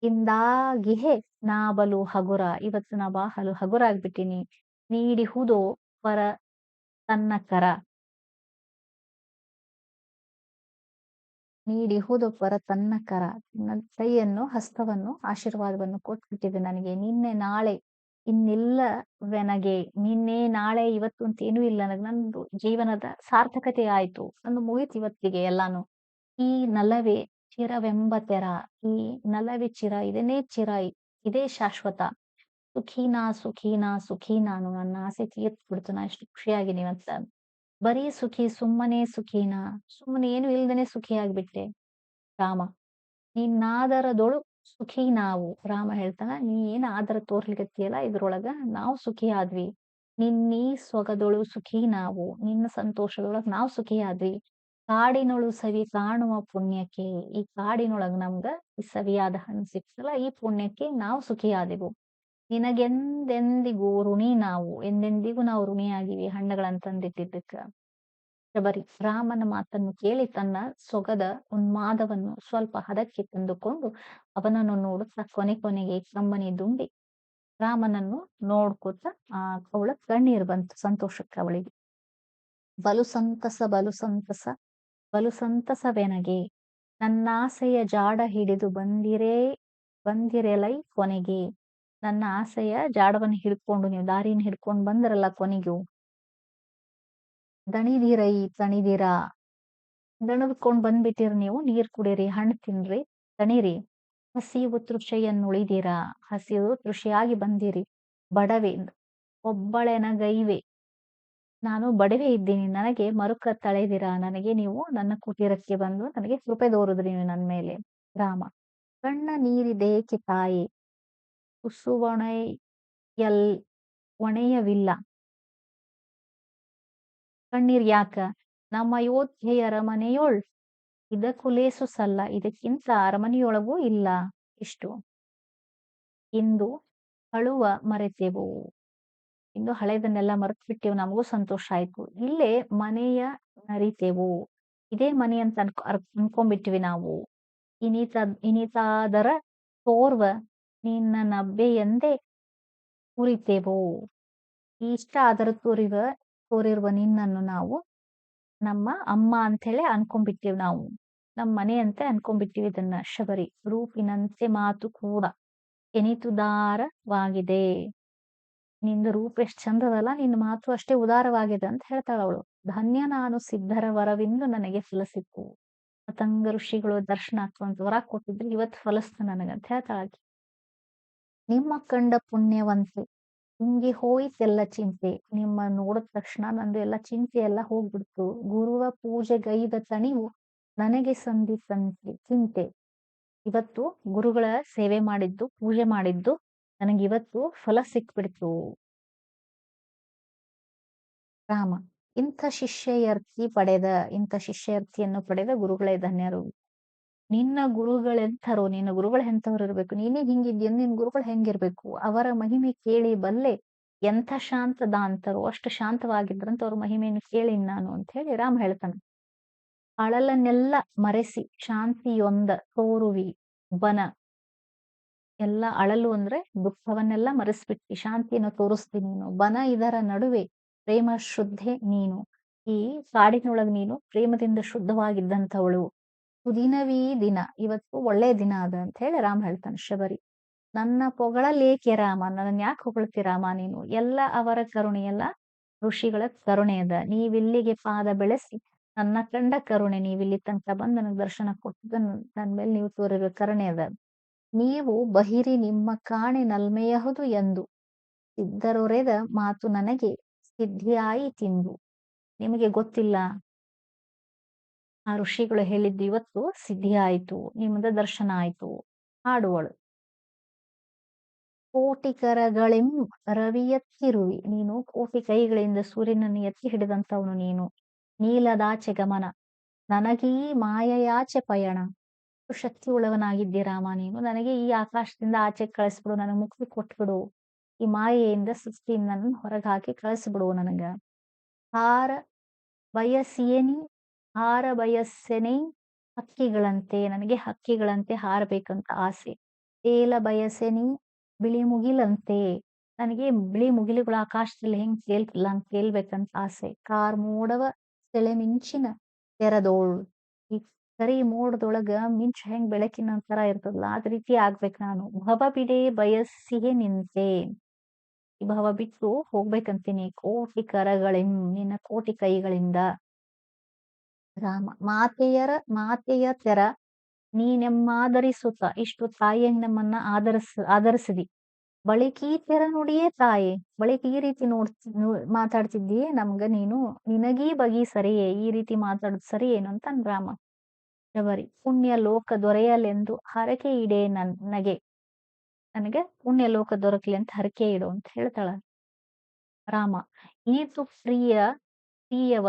ಇಂದಾಗಿಹೆ ನಾ ಬಲು ಹಗುರ. ಇವತ್ತು ನಾ ಬಾ ಹಲು ಹಗುರ ಆಗ್ಬಿಟ್ಟಿನಿ. ನೀಡಿಹುದೋ ಪರ ತನ್ನ ಕರ. ನೀಡಿಹುದು ಪರ ತನ್ನ ಕರ. ನನ್ನ ಕೈಯನ್ನು, ಹಸ್ತವನ್ನು, ಆಶೀರ್ವಾದವನ್ನು ಕೊಟ್ಬಿಟ್ಟಿದೆ ನನಗೆ. ನಿನ್ನೆ ನಾಳೆ ಇನ್ನಿಲ್ಲವೆನಗೆ ನಿನ್ನೆ, ನಾಳೆ, ಇವತ್ತು ಅಂತ ಏನೂ ಇಲ್ಲ. ನನಗೆ ನಂದು ಜೀವನದ ಸಾರ್ಥಕತೆ ಆಯ್ತು. ನಂದು ಮುಗೀತು ಇವತ್ತಿಗೆ ಎಲ್ಲಾನು. ಈ ನಲವೇ ಚಿರವೆಂಬ ತೆರ ಈ ನಲವೇ ಚಿರ, ಇದನ್ನೇ ಚಿರ, ಇದೇ ಶಾಶ್ವತ. ಸುಖೀನಾ ಸುಖೀನಾ ಸುಖಿ ನಾನು ನನ್ನ ಆಸೆ ತೀರ್ತು ಬಿಡ್ತು ನಾ ಎಷ್ಟು ಅಂತ. ಬರೀ ಸುಖಿ, ಸುಮ್ಮನೆ ಸುಖೀನಾ. ಸುಮ್ಮನೆ ಏನು ಇಲ್ದೇನೆ ಸುಖಿ ಆಗ್ಬಿಟ್ಟೆ ರಾಮ, ನಿನ್ನಾದರದೊಳು ಸುಖಿ ನಾವು, ರಾಮ ಹೇಳ್ತಾನ, ನೀ ಏನ್ ಆದರ ತೋರ್ಲಿಕತ್ತಿಯಲ್ಲ, ಇದ್ರೊಳಗ ನಾವು ಸುಖಿ ಆದ್ವಿ. ನಿನ್ನಿ ಸೊಗದೊಳು ಸುಖಿ ನಾವು, ನಿನ್ನ ಸಂತೋಷದೊಳಗ ನಾವು ಸುಖಿ ಆದ್ವಿ. ಕಾಡಿನೊಳು ಸವಿ ಕಾಣುವ ಪುಣ್ಯಕ್ಕೆ, ಈ ಕಾಡಿನೊಳಗ ನಮ್ಗ ಈ ಸವಿಯಾದ ಹಣ್ಣು ಸಿಕ್ತಲ್ಲ ಈ ಪುಣ್ಯಕ್ಕೆ ನಾವು ಸುಖಿ ಆದೆವು. ನಿನಗೆಂದೆಂದಿಗೂ ಋಣಿ ನಾವು, ಎಂದೆಂದಿಗೂ ನಾವು ಋಣಿಯಾಗಿವಿ ಹಣ್ಣುಗಳನ್ನ ತಂದಿಟ್ಟಿದ್ದಕ್ಕ. ಶಬರಿ ರಾಮನ ಮಾತನ್ನು ಕೇಳಿ ತನ್ನ ಸೊಗದ ಉನ್ಮಾದವನ್ನು ಸ್ವಲ್ಪ ಹದಕ್ಕೆ ತಂದುಕೊಂಡು ಅವನನ್ನು ನೋಡುತ್ತಾ ಕೊನೆ ಕೊನೆಗೆ ಕಂಬನಿ ದುಂಬಿ ರಾಮನನ್ನು ನೋಡ್ಕೊತ ಆ ಅವಳ ಕಣ್ಣೀರು ಬಂತು ಸಂತೋಷಕ್ಕೆ ಅವಳಿಗೆ. ಬಲು ಸಂತಸ ಬಲು ಸಂತಸ, ಬಲು ಸಂತಸವೆನಗೆ ನನ್ನಾಸೆಯ ಜಾಡ ಹಿಡಿದು ಬಂದಿರೇ, ಬಂದಿರಲೈ ಕೊನೆಗೆ. ನನ್ನ ಆಸೆಯ ಜಾಡವನ್ನು ಹಿಡ್ಕೊಂಡು ನೀವು ದಾರಿನ ಹಿಡ್ಕೊಂಡು ಬಂದ್ರಲ್ಲ ಕೊನೆಗೂ. ದಣಿದಿರೈ ತಣಿದಿರ ದಣದ್ಕೊಂಡ್ ಬಂದ್ಬಿಟ್ಟಿರಿ ನೀವು, ನೀರ್ ಕುಡೀರಿ, ಹಣ್ಣು ತಿನ್ರಿ, ತಣಿರಿ. ಹಸಿವು ತೃಷೆಯನ್ನು ಉಳಿದೀರಾ? ಹಸಿವು ತೃಷೆಯಾಗಿ ಬಂದಿರಿ. ಬಡವೆ ಒಬ್ಬಳೆನಗೈವೆ ನಾನು ಬಡವೆ ಇದ್ದೀನಿ. ನನಗೆ ಮರುಕ ತಳೆದಿರಾ? ನನಗೆ ನೀವು ನನ್ನ ಕುಟೀರಕ್ಕೆ ಬಂದು ನನಗೆ ಕೃಪೆ ತೋರಿದ್ರಿ ನೀವು ನನ್ನ ಮೇಲೆ. ರಾಮ. ಕಣ್ಣ ನೀರಿದೇಕೆ ತಾಯಿ. ಕುಸುವಣೆಯಲ್ ಒಣೆಯವಿಲ್ಲ. ಕಣ್ಣೀರ್ ಯಾಕ? ನಮ್ಮ ಅಯೋಧ್ಯೆಯ ಅರಮನೆಯೊಳ್ ಇದಕ್ಕೂ ಲೇಸು ಸಲ್ಲ ಇದಕ್ಕಿಂತ ಅರಮನೆಯೊಳಗೂ ಇಲ್ಲ ಇಷ್ಟು. ಇಂದು ಹಳುವ ಮರೆತೆವು. ಇಂದು ಹಳೆದನ್ನೆಲ್ಲ ಮರೆತು ಬಿಟ್ಟೆವು ನಮಗೂ ಸಂತೋಷ ಆಯ್ತು. ಇಲ್ಲೇ ಮನೆಯ ನರಿತೆವು. ಇದೇ ಮನೆ ಅಂತ ಅನ್ಕೊ ಅನ್ಕೊಂಡ್ಬಿಟ್ವಿ ನಾವು. ಇನಿತ ಇನಿತಾದರ ತೋರ್ವ ನಿನ್ನ ನಬ್ಬೆ ಎಂದೇ ಉರಿತೆವು. ಇಷ್ಟ ಅದರ ತೋರಿವ ತೋರಿರುವ ನಿನ್ನನ್ನು ನಾವು ನಮ್ಮ ಅಮ್ಮ ಅಂತೇಳಿ ಅನ್ಕೊಂಡ್ಬಿಟ್ಟಿವಿ ನಾವು. ನಮ್ಮ ಮನೆ ಅಂತ ಅನ್ಕೊಂಡ್ಬಿಟ್ಟಿವಿ ಇದನ್ನ ಶಬರಿ ರೂಪಿನಂತೆ ಮಾತು ಕೂಡ. ಎನಿತುದಾರವಾಗಿದೆ ನಿಂದ ರೂಪ ಎಷ್ಟ್ ಚಂದದಲ್ಲ, ನಿನ್ನ ಮಾತು ಅಷ್ಟೇ ಉದಾರವಾಗಿದೆ ಅಂತ ಹೇಳ್ತಾಳ ಅವಳು. ಧನ್ಯ ನಾನು ಸಿದ್ಧರ ವರವಿಂದು ನನಗೆ ಫಲ ಸಿಕ್ಕು ಪತಂಗ ಋಷಿಗಳು ದರ್ಶನ ಹಾಕುವಂತ ವರ ಕೊಟ್ಟಿದ್ರು, ಇವತ್ತು ಫಲಸ್ತು ನನಗಂತ ಹೇಳ್ತಾಳ ಆಕಿ. ನಿಮ್ಮ ಕಂಡ ಪುಣ್ಯವಂತೆ ಹಿಂಗೆ ಹೋಯ್ತೆಲ್ಲ ಚಿಂತೆ. ನಿಮ್ಮ ನೋಡಿದ ತಕ್ಷಣ ನಂದು ಎಲ್ಲ ಚಿಂತೆ ಎಲ್ಲ ಹೋಗ್ಬಿಡ್ತು. ಗುರುವ ಪೂಜೆಗೈದ ತಣಿವು ನನಗೆ ಸಂದಿತಂತೆ ಚಿಂತೆ. ಇವತ್ತು ಗುರುಗಳ ಸೇವೆ ಮಾಡಿದ್ದು, ಪೂಜೆ ಮಾಡಿದ್ದು ನನಗೆ ಇವತ್ತು ಫಲ ಸಿಕ್ಬಿಡ್ತು. ರಾಮ, ಇಂಥ ಶಿಷ್ಯಯರ್ಥಿ ಪಡೆದ, ಇಂಥ ಶಿಷ್ಯರ್ಥಿಯನ್ನು ಪಡೆದ ಗುರುಗಳೇ ಧನ್ಯರು. ನಿನ್ನ ಗುರುಗಳೆಂಥರು ನಿನ್ನ ಗುರುಗಳು ಎಂಥವ್ರು ಇರ್ಬೇಕು ನೀನೇ ಹಿಂಗಿದ್ಯ, ನಿನ್ನ ಗುರುಗಳು ಹೆಂಗಿರ್ಬೇಕು, ಅವರ ಮಹಿಮೆ ಕೇಳಿ ಬಲ್ಲೆ ಎಂತ ಶಾಂತದ ಅಂತರೋ ಅಷ್ಟು ಶಾಂತವಾಗಿದ್ರಂತ ಅವ್ರ ಮಹಿಮೆಯನ್ನು ಕೇಳಿ ನಾನು ಅಂತ ಹೇಳಿ ರಾಮ ಹೇಳ್ತಾನೆ. ಅಳಲನ್ನೆಲ್ಲ ಮರೆಸಿ ಶಾಂತಿಯೊಂದ ತೋರುವಿ ಬನ. ಎಲ್ಲ ಅಳಲು ಅಂದ್ರೆ ದುಃಖವನ್ನೆಲ್ಲ ಮರೆಸ್ಬಿಟ್ಟು ಶಾಂತಿಯನ್ನು ತೋರಿಸ್ತೀನಿ ನೀನು, ಬನ ಇದರ ನಡುವೆ ಪ್ರೇಮ ಶುದ್ಧೆ ನೀನು, ಈ ಕಾಡಿನೊಳಗೆ ನೀನು ಪ್ರೇಮದಿಂದ ಶುದ್ಧವಾಗಿದ್ದಂಥವಳು. ಸುದಿನವೀ ದಿನ ಇವತ್ತು ಒಳ್ಳೆ ದಿನ ಅದ ಅಂತ ಹೇಳಿ ರಾಮ ಹೇಳ್ತಾನೆ ಶಬರಿ. ನನ್ನ ಪೊಗಳಲೇಕೆ ರಾಮ? ನನ್ನ ಯಾಕೆ ಹೊಗಳ್ತಿ ರಾಮ ನೀನು? ಎಲ್ಲ ಅವರ ಕರುಣೆ, ಎಲ್ಲ ಋಷಿಗಳ ಕರುಣೆ ಅದ. ನೀವಿಲ್ಲಿಗೆ ಪಾದ ಬೆಳೆಸಿ, ನನ್ನ ಕಂಡ ಕರುಣೆ, ನೀವಿಲ್ಲಿ ತನಕ ಬಂದು ನನಗೆ ದರ್ಶನ ಕೊಟ್ಟದ ನನ್ನ ಮೇಲೆ ನೀವು ತೋರಿರೋ ಕರುಣೆ ಅದ. ನೀವು ಬಹಿರಿ ನಿಮ್ಮ ಕಾಣೆ ನಲ್ಮೆಯಹುದು ಎಂದು. ಸಿದ್ಧರೊರೆದ ಮಾತು ನನಗೆ ಸಿದ್ಧಿಯಾಯಿ ತಿಂದು ನಿಮಗೆ ಗೊತ್ತಿಲ್ಲ? ಆ ಋಷಿಗಳು ಹೇಳಿದ್ದು ಇವತ್ತು ಸಿದ್ಧಿ ಆಯ್ತು ನಿಮ್ಮದ ದರ್ಶನ ಆಯ್ತು, ಹಾಡುವಳು. ಕೋಟಿ ಕರಗಳೆಂ ರವಿಯತ್ತಿರುವಿ ನೀನು ಕೋಟಿ ಕೈಗಳಿಂದ ಸೂರ್ಯನನ್ನು ಎತ್ತಿ ಹಿಡಿದಂತವನು ನೀನು. ನೀಲದಾಚೆ ಗಮನ, ನನಗೀ ಮಾಯೆಯಾಚೆ ಪಯಣ. ಶಕ್ತಿ ಉಳ್ಳವನಾಗಿದ್ದಿ ರಾಮ, ನೀನು ನನಗೆ ಈ ಆಕಾಶದಿಂದ ಆಚೆ ಕಳಿಸ್ಬಿಡು ನನಗೆ ಮುಕ್ತಿ ಕೊಟ್ಬಿಡು. ಈ ಮಾಯೆಯಿಂದ ಸೃಷ್ಟಿಯಿಂದ ನನ್ನ ಹೊರಗೆ ಹಾಕಿ ಕಳಿಸ್ಬಿಡು ನನಗ. ಹಾರ ಬಯಸಿಯೇನಿ? ಹಾರ ಬಯಸ್ಸೆನೆ ಹಕ್ಕಿಗಳಂತೆ, ನನಗೆ ಹಕ್ಕಿಗಳಂತೆ ಹಾರಬೇಕಂತ ಆಸೆ. ತೇಲ ಬಯಸೆನಿ ಬಿಳಿ ಮುಗಿಲಂತೆ ನನಗೆ ಬಿಳಿ ಮುಗಿಲುಗಳು ಆಕಾಶದಲ್ಲಿ ಹೆಂಗ್ ತೇಲ್ತಿಲ್ಲ ಅಂತ ತೇಲ್ಬೇಕಂತ ಆಸೆ. ಕಾರ್ ಮೋಡವ ಸೆಳೆ ಮಿಂಚಿನ ತೆರದೋಳು. ಈ ಕರಿ ಮೋಡದೊಳಗ ಮಿಂಚ ಹೆಂಗ್ ಬೆಳಕಿನ ತರ ಇರ್ತದಲ್ಲ, ಅದ ರೀತಿ ಆಗ್ಬೇಕು ನಾನು. ಭವ ಬಿಡೆ ಬಯಸ್ಸಿಗೆ ನಿಂತೆ. ಈ ಭವ ಬಿಟ್ಟು ಹೋಗ್ಬೇಕಂತೀನಿ ಕೋಟಿ ಕರಗಳಿನ್, ನಿನ್ನ ಕೋಟಿ ಕೈಗಳಿಂದ. ರಾಮ, ಮಾತೆಯರ, ಮಾತೆಯ ತೆರ, ನೀನೆಮ್ಮಾದರಿಸುತ್ತ. ಇಷ್ಟು ತಾಯಿಯಂಗ್ ನಮ್ಮನ್ನ ಆಧರಿಸ್ ಆಧರಿಸಿದಿ ಬಳಿಕ ಈ ತೆರ ನುಡಿಯೇ ತಾಯಿ. ಬಳಿಕ ಈ ರೀತಿ ನೋಡ್ತಿ, ನೋ- ಮಾತಾಡ್ತಿದ್ದೀಯೇ? ನಮ್ಗ ನೀನು, ನಿನಗೀ ಬಗಿ ಸರಿಯೇ. ಈ ರೀತಿ ಮಾತಾಡೋದು ಸರಿ ಏನು ಅಂತ ಅಂದ್ ರಾಮ. ಶಬರಿ, ಪುಣ್ಯ ಲೋಕ ದೊರೆಯಲೆಂದು ಹರಕೆ ಇಡೆ ನನಗೆ ನನಗೆ ಪುಣ್ಯ ಲೋಕ ದೊರಕಲಿ ಅಂತ ಹರಕೆ ಇಡು ಅಂತ ಹೇಳ್ತಾಳ. ರಾಮ ಈತು ಪ್ರಿಯ ಪ್ರಿಯವ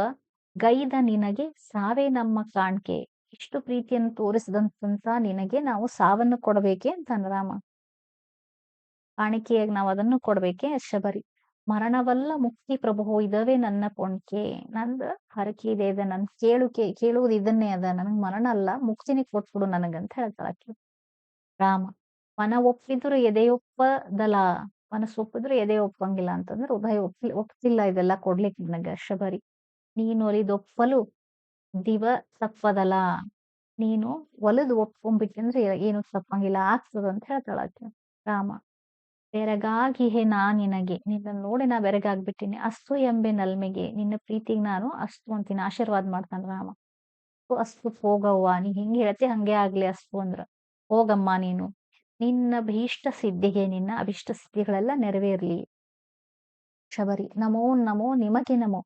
ಗೈದ ನಿನಗೆ ಸಾವೇ ನಮ್ಮ ಕಾಣ್ಕೆ. ಇಷ್ಟು ಪ್ರೀತಿಯನ್ನು ತೋರಿಸಿದಂತ ನಿನಗೆ ನಾವು ಸಾವನ್ನು ಕೊಡಬೇಕೆ ಅಂತಾನ ರಾಮ. ಕಾಣಿಕೆಯಾಗಿ ನಾವು ಅದನ್ನು ಕೊಡ್ಬೇಕೆ ಶಬರಿ. ಮರಣವಲ್ಲ ಮುಕ್ತಿ ಪ್ರಭು ಇದವೇ ನನ್ನ ಪೊಣ್ಕೆ ನಂದ ಹರಕೆ ಇದೆ ಇದೆ ನನ್ ಕೇಳುಕೆ ಕೇಳುವುದು ಇದನ್ನೇ ಅದ. ನನಗ್ ಮರಣ ಅಲ್ಲ, ಮುಕ್ತಿನೇ ಕೊಟ್ಬಿಡು ನನಗಂತ ಹೇಳ್ತಾಳಕ್ಕೆ. ರಾಮ, ಮನ ಒಪ್ಪಿದ್ರು ಎದೆಯೊಪ್ಪದಲ ಮನಸ್ಸು ಒಪ್ಪಿದ್ರು ಎದೆ ಒಪ್ಪಂಗಿಲ್ಲ ಅಂತಂದ್ರೆ ಉದಯ ಒಪ್ಪಿ ಒಪ್ತಿಲ್ಲ ಇದೆಲ್ಲ ಕೊಡ್ಲಿಕ್ಕೆ ನನಗೆ ಶಬರಿ. ನೀನು ಒಲಿದೊಪ್ಪಲು ದಿವ ತಪ್ಪದಲ್ಲ. ನೀನು ಒಲಿದು ಒಪ್ಕೊಂಡ್ಬಿಟ್ಟೆ ಅಂದ್ರೆ ಏನು ತಪ್ಪಂಗಿಲ್ಲ, ಆಗ್ತದ ಅಂತ ಹೇಳ್ತಾಳ ಆಕೆ ರಾಮ. ಬೆರಗಾಗಿಹೆ ನಾ ನಿನಗೆ ನಿನ್ನ ನೋಡಿ ನಾ ಬೆರಗಾಗ್ಬಿಟ್ಟಿನಿ. ಅಸ್ತು ಎಂಬೆ ನಲ್ಮೆಗೆ, ನಿನ್ನ ಪ್ರೀತಿಗೆ ನಾನು ಅಸ್ತು ಅಂತೀನಿ. ಆಶೀರ್ವಾದ ಮಾಡ್ತಾನೆ ರಾಮ. ಅಸ್ತು ಹೋಗವ್ವ, ನೀ ಹಿಂಗೆ ಹೇಳ್ತಿ ಹಂಗೆ ಆಗ್ಲಿ ಅಸ್ತು ಅಂದ್ರ. ಹೋಗಮ್ಮ ನೀನು. ನಿನ್ನ ಭೀಷ್ಟ ಸಿದ್ಧಿಗೆ, ನಿನ್ನ ಅಭಿಷ್ಟ ಸಿದ್ಧಿಗಳೆಲ್ಲ ನೆರವೇರ್ಲಿ. ಶಬರಿ. ನಮೋ ನಮೋ ನಿಮಗೆ ನಮೋ.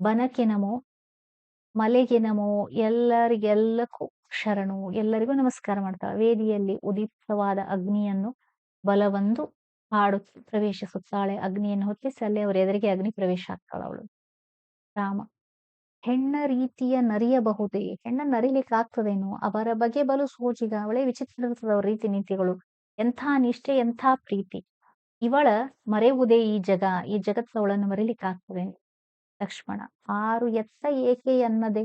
ಬನಕ್ಕೆ ನಮೋ ಮಲೆಗೆ ನಮೋ ಎಲ್ಲರಿಗೆಲ್ಲಕ್ಕೂ ಶರಣು. ಎಲ್ಲರಿಗೂ ನಮಸ್ಕಾರ ಮಾಡ್ತಾಳೆ ವೇದಿಯಲ್ಲಿ ಉದಿತವಾದ ಅಗ್ನಿಯನ್ನು ಬಲವಂದು ಹಾಡು ಪ್ರವೇಶಿಸುತ್ತಾಳೆ. ಅಗ್ನಿಯನ್ನು ಹೊತ್ತಿಸಿ ಅಲ್ಲಿ ಅವರ ಎದುರಿಗೆ ಅಗ್ನಿ ಪ್ರವೇಶ ಆಗ್ತಾಳೆ ಅವಳು. ರಾಮ, ಹೆಣ್ಣ ರೀತಿಯ ನರಿಯಬಹುದೇ? ಹೆಣ್ಣ ನರಿಲಿಕ್ಕೆ ಆಗ್ತದೇನು? ಅವರ ಬಗೆ ಬಲು ಸೋಜಿಗ, ಅವಳೇ ವಿಚಿತ್ರ ರೀತಿ ನೀತಿಗಳು. ಎಂಥ ನಿಷ್ಠೆ, ಎಂಥ ಪ್ರೀತಿ. ಇವಳ ಮರೆಯುವುದೇ ಈ ಜಗ. ಈ ಜಗತ್ತು ಅವಳನ್ನು ಮರಿಲಿಕ್ಕೆ ಆಗ್ತದೆ. ಲಕ್ಷ್ಮಣ. ಆರು ಎತ್ತ ಏಕೆ ಅನ್ನದೆ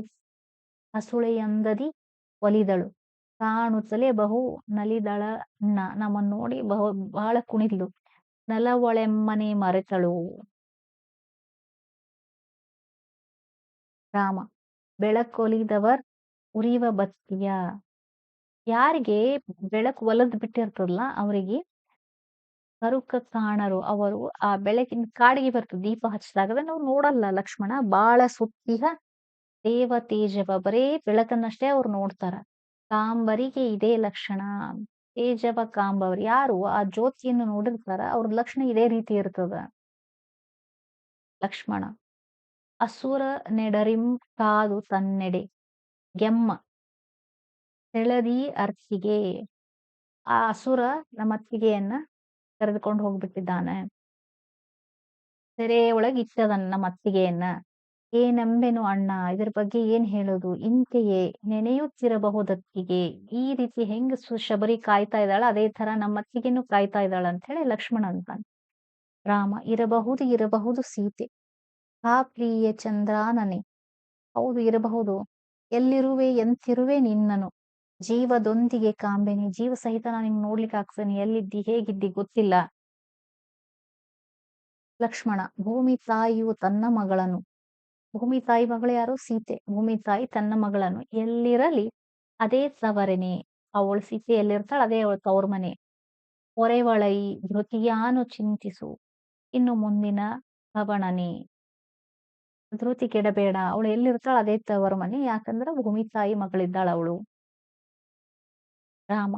ಹಸುಳೆಯಂದದಿ ಒಲಿದಳು. ಕಾಣುತ್ತಲೇ ಬಹು ನಲಿದಳ ನಮ್ಮನ್ನು ನೋಡಿ ಬಹು, ಬಹಳ ಕುಣಿದ್ಲು. ನಲವಳೆಮ್ಮನೆ ಮರೆತಳು. ರಾಮ. ಬೆಳಕೊಲಿದವರ್ ಉರಿವ ಬತ್ತಿಯ. ಯಾರಿಗೆ ಬೆಳಕು ಒಲದ್ ಬಿಟ್ಟಿರ್ತದಲ್ಲ, ಅವರಿಗೆ ಕರುಕ ಕಾಣರು ಅವರು ಆ ಬೆಳಕಿನ ಕಾಡಿಗೆ ಬರ್ತದೆ ದೀಪ ಹಚ್ಚಿದಾಗ ನಾವು ನೋಡಲ್ಲ ಲಕ್ಷ್ಮಣ. ಬಾಳ ಸುತ್ತಿಹ ದೇವ ತೇಜವ ಬರೇ ಬೆಳಕನ್ನಷ್ಟೇ ಅವ್ರು ನೋಡ್ತಾರ. ಕಾಂಬರಿಗೆ ಇದೇ ಲಕ್ಷಣ. ತೇಜವ, ಕಾಂಬವ್ರು ಯಾರು ಆ ಜ್ಯೋತಿಯನ್ನು ನೋಡಿರ್ತಾರ ಅವ್ರ ಲಕ್ಷಣ ಇದೇ ರೀತಿ ಇರ್ತದ. ಲಕ್ಷ್ಮಣ, ಅಸುರ ನೆಡರಿಂ ಕಾದು ತನ್ನೆಡೆ. ಗೆಮ್ಮ, ತೆಳದಿ ಅರ್ತಿಗೆ. ಆ ಅಸುರ ನಮ್ಮ ಅತ್ತಿಗೆಯನ್ನ ಕರೆದುಕೊಂಡು ಹೋಗ್ಬಿಟ್ಟಿದ್ದಾನೆ. ಸೆರೆ ಒಳಗೆ ಇಟ್ಟದನ್ನ ನಮ್ಮ ಅತ್ತಿಗೆಯನ್ನ ಏನಂಬೆನು ಅಣ್ಣ, ಇದ್ರ ಬಗ್ಗೆ ಏನ್ ಹೇಳೋದು? ಇಂತೆಯೇ ನೆನೆಯುತ್ತಿರಬಹುದತ್ತಿಗೆ. ಈ ರೀತಿ ಹೆಂಗ್ ಶಬರಿ ಕಾಯ್ತಾ ಇದ್ದಾಳ ಅದೇ ತರ ನಮ್ಮ ಅತ್ತಿಗೆನು ಕಾಯ್ತಾ ಇದ್ದಾಳ ಅಂತ ಹೇಳಿ ಲಕ್ಷ್ಮಣ ಅಂತಾನೆ. ರಾಮ, ಇರಬಹುದು ಇರಬಹುದು ಸೀತೆ. ಆ ಪ್ರಿಯ ಚಂದ್ರಾನನೆ. ಹೌದು, ಇರಬಹುದು. ಎಲ್ಲಿರುವೆ, ಎಂತಿರುವೆ ನಿನ್ನನು. ಜೀವದೊಂದಿಗೆ ಕಾಂಬೆನಿ ಜೀವ ಸಹಿತ ನಾನು ನಿಂಗೆ ನೋಡ್ಲಿಕ್ಕೆ ಆಗ್ತೇನೆ ಎಲ್ಲಿದ್ದಿ, ಹೇಗಿದ್ದಿ ಗೊತ್ತಿಲ್ಲ. ಲಕ್ಷ್ಮಣ, ಭೂಮಿ ತಾಯಿಯು ತನ್ನ ಮಗಳನ್ನು. ಭೂಮಿ ತಾಯಿ ಮಗಳು ಯಾರು? ಸೀತೆ. ಭೂಮಿ ತಾಯಿ ತನ್ನ ಮಗಳನ್ನು. ಎಲ್ಲಿರಲಿ, ಅದೇ ತವರನೆ. ಅವಳು ಸೀತೆ ಎಲ್ಲಿರ್ತಾಳ ಅದೇ ಅವಳ ತವ್ರ ಮನೆ. ಹೊರೆವಳೈ ಧೃತಿಯಾನು ಚಿಂತಿಸು. ಇನ್ನು ಮುಂದಿನ ಭವಣನೆ ಧೃತಿ ಕೆಡಬೇಡ. ಅವಳು ಎಲ್ಲಿರ್ತಾಳ ಅದೇ ತವರ ಮನೆ. ಯಾಕಂದ್ರ ಭೂಮಿ ತಾಯಿ ಮಗಳಿದ್ದಾಳ ಅವಳು. ರಾಮ.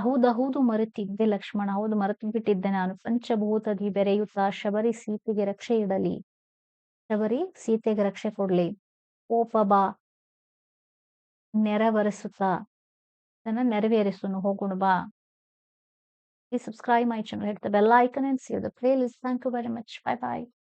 ಹೌದಹೌದು ಮರೆತಿದ್ದೆ ಲಕ್ಷ್ಮಣ ಹೌದು ಮರೆತು ಬಿಟ್ಟಿದ್ದೆ ನಾನು. ಪಂಚಭೂತದಿ ಬೆರೆಯುತ್ತಾ ಶಬರಿ ಸೀತೆಗೆ ರಕ್ಷೆ ಇಡಲಿ. ಶಬರಿ ಸೀತೆಗೆ ರಕ್ಷೆ ಕೊಡ್ಲಿ. ಓಪ ಬಾ. ನೆರವರಿಸುತ್ತಾ. ನನ್ನ ನೆರವೇರಿಸುನು ಹೋಗುಣ ಬಾ. Please subscribe my channel, hit the bell icon and see the playlist. Thank you very much. Bye bye.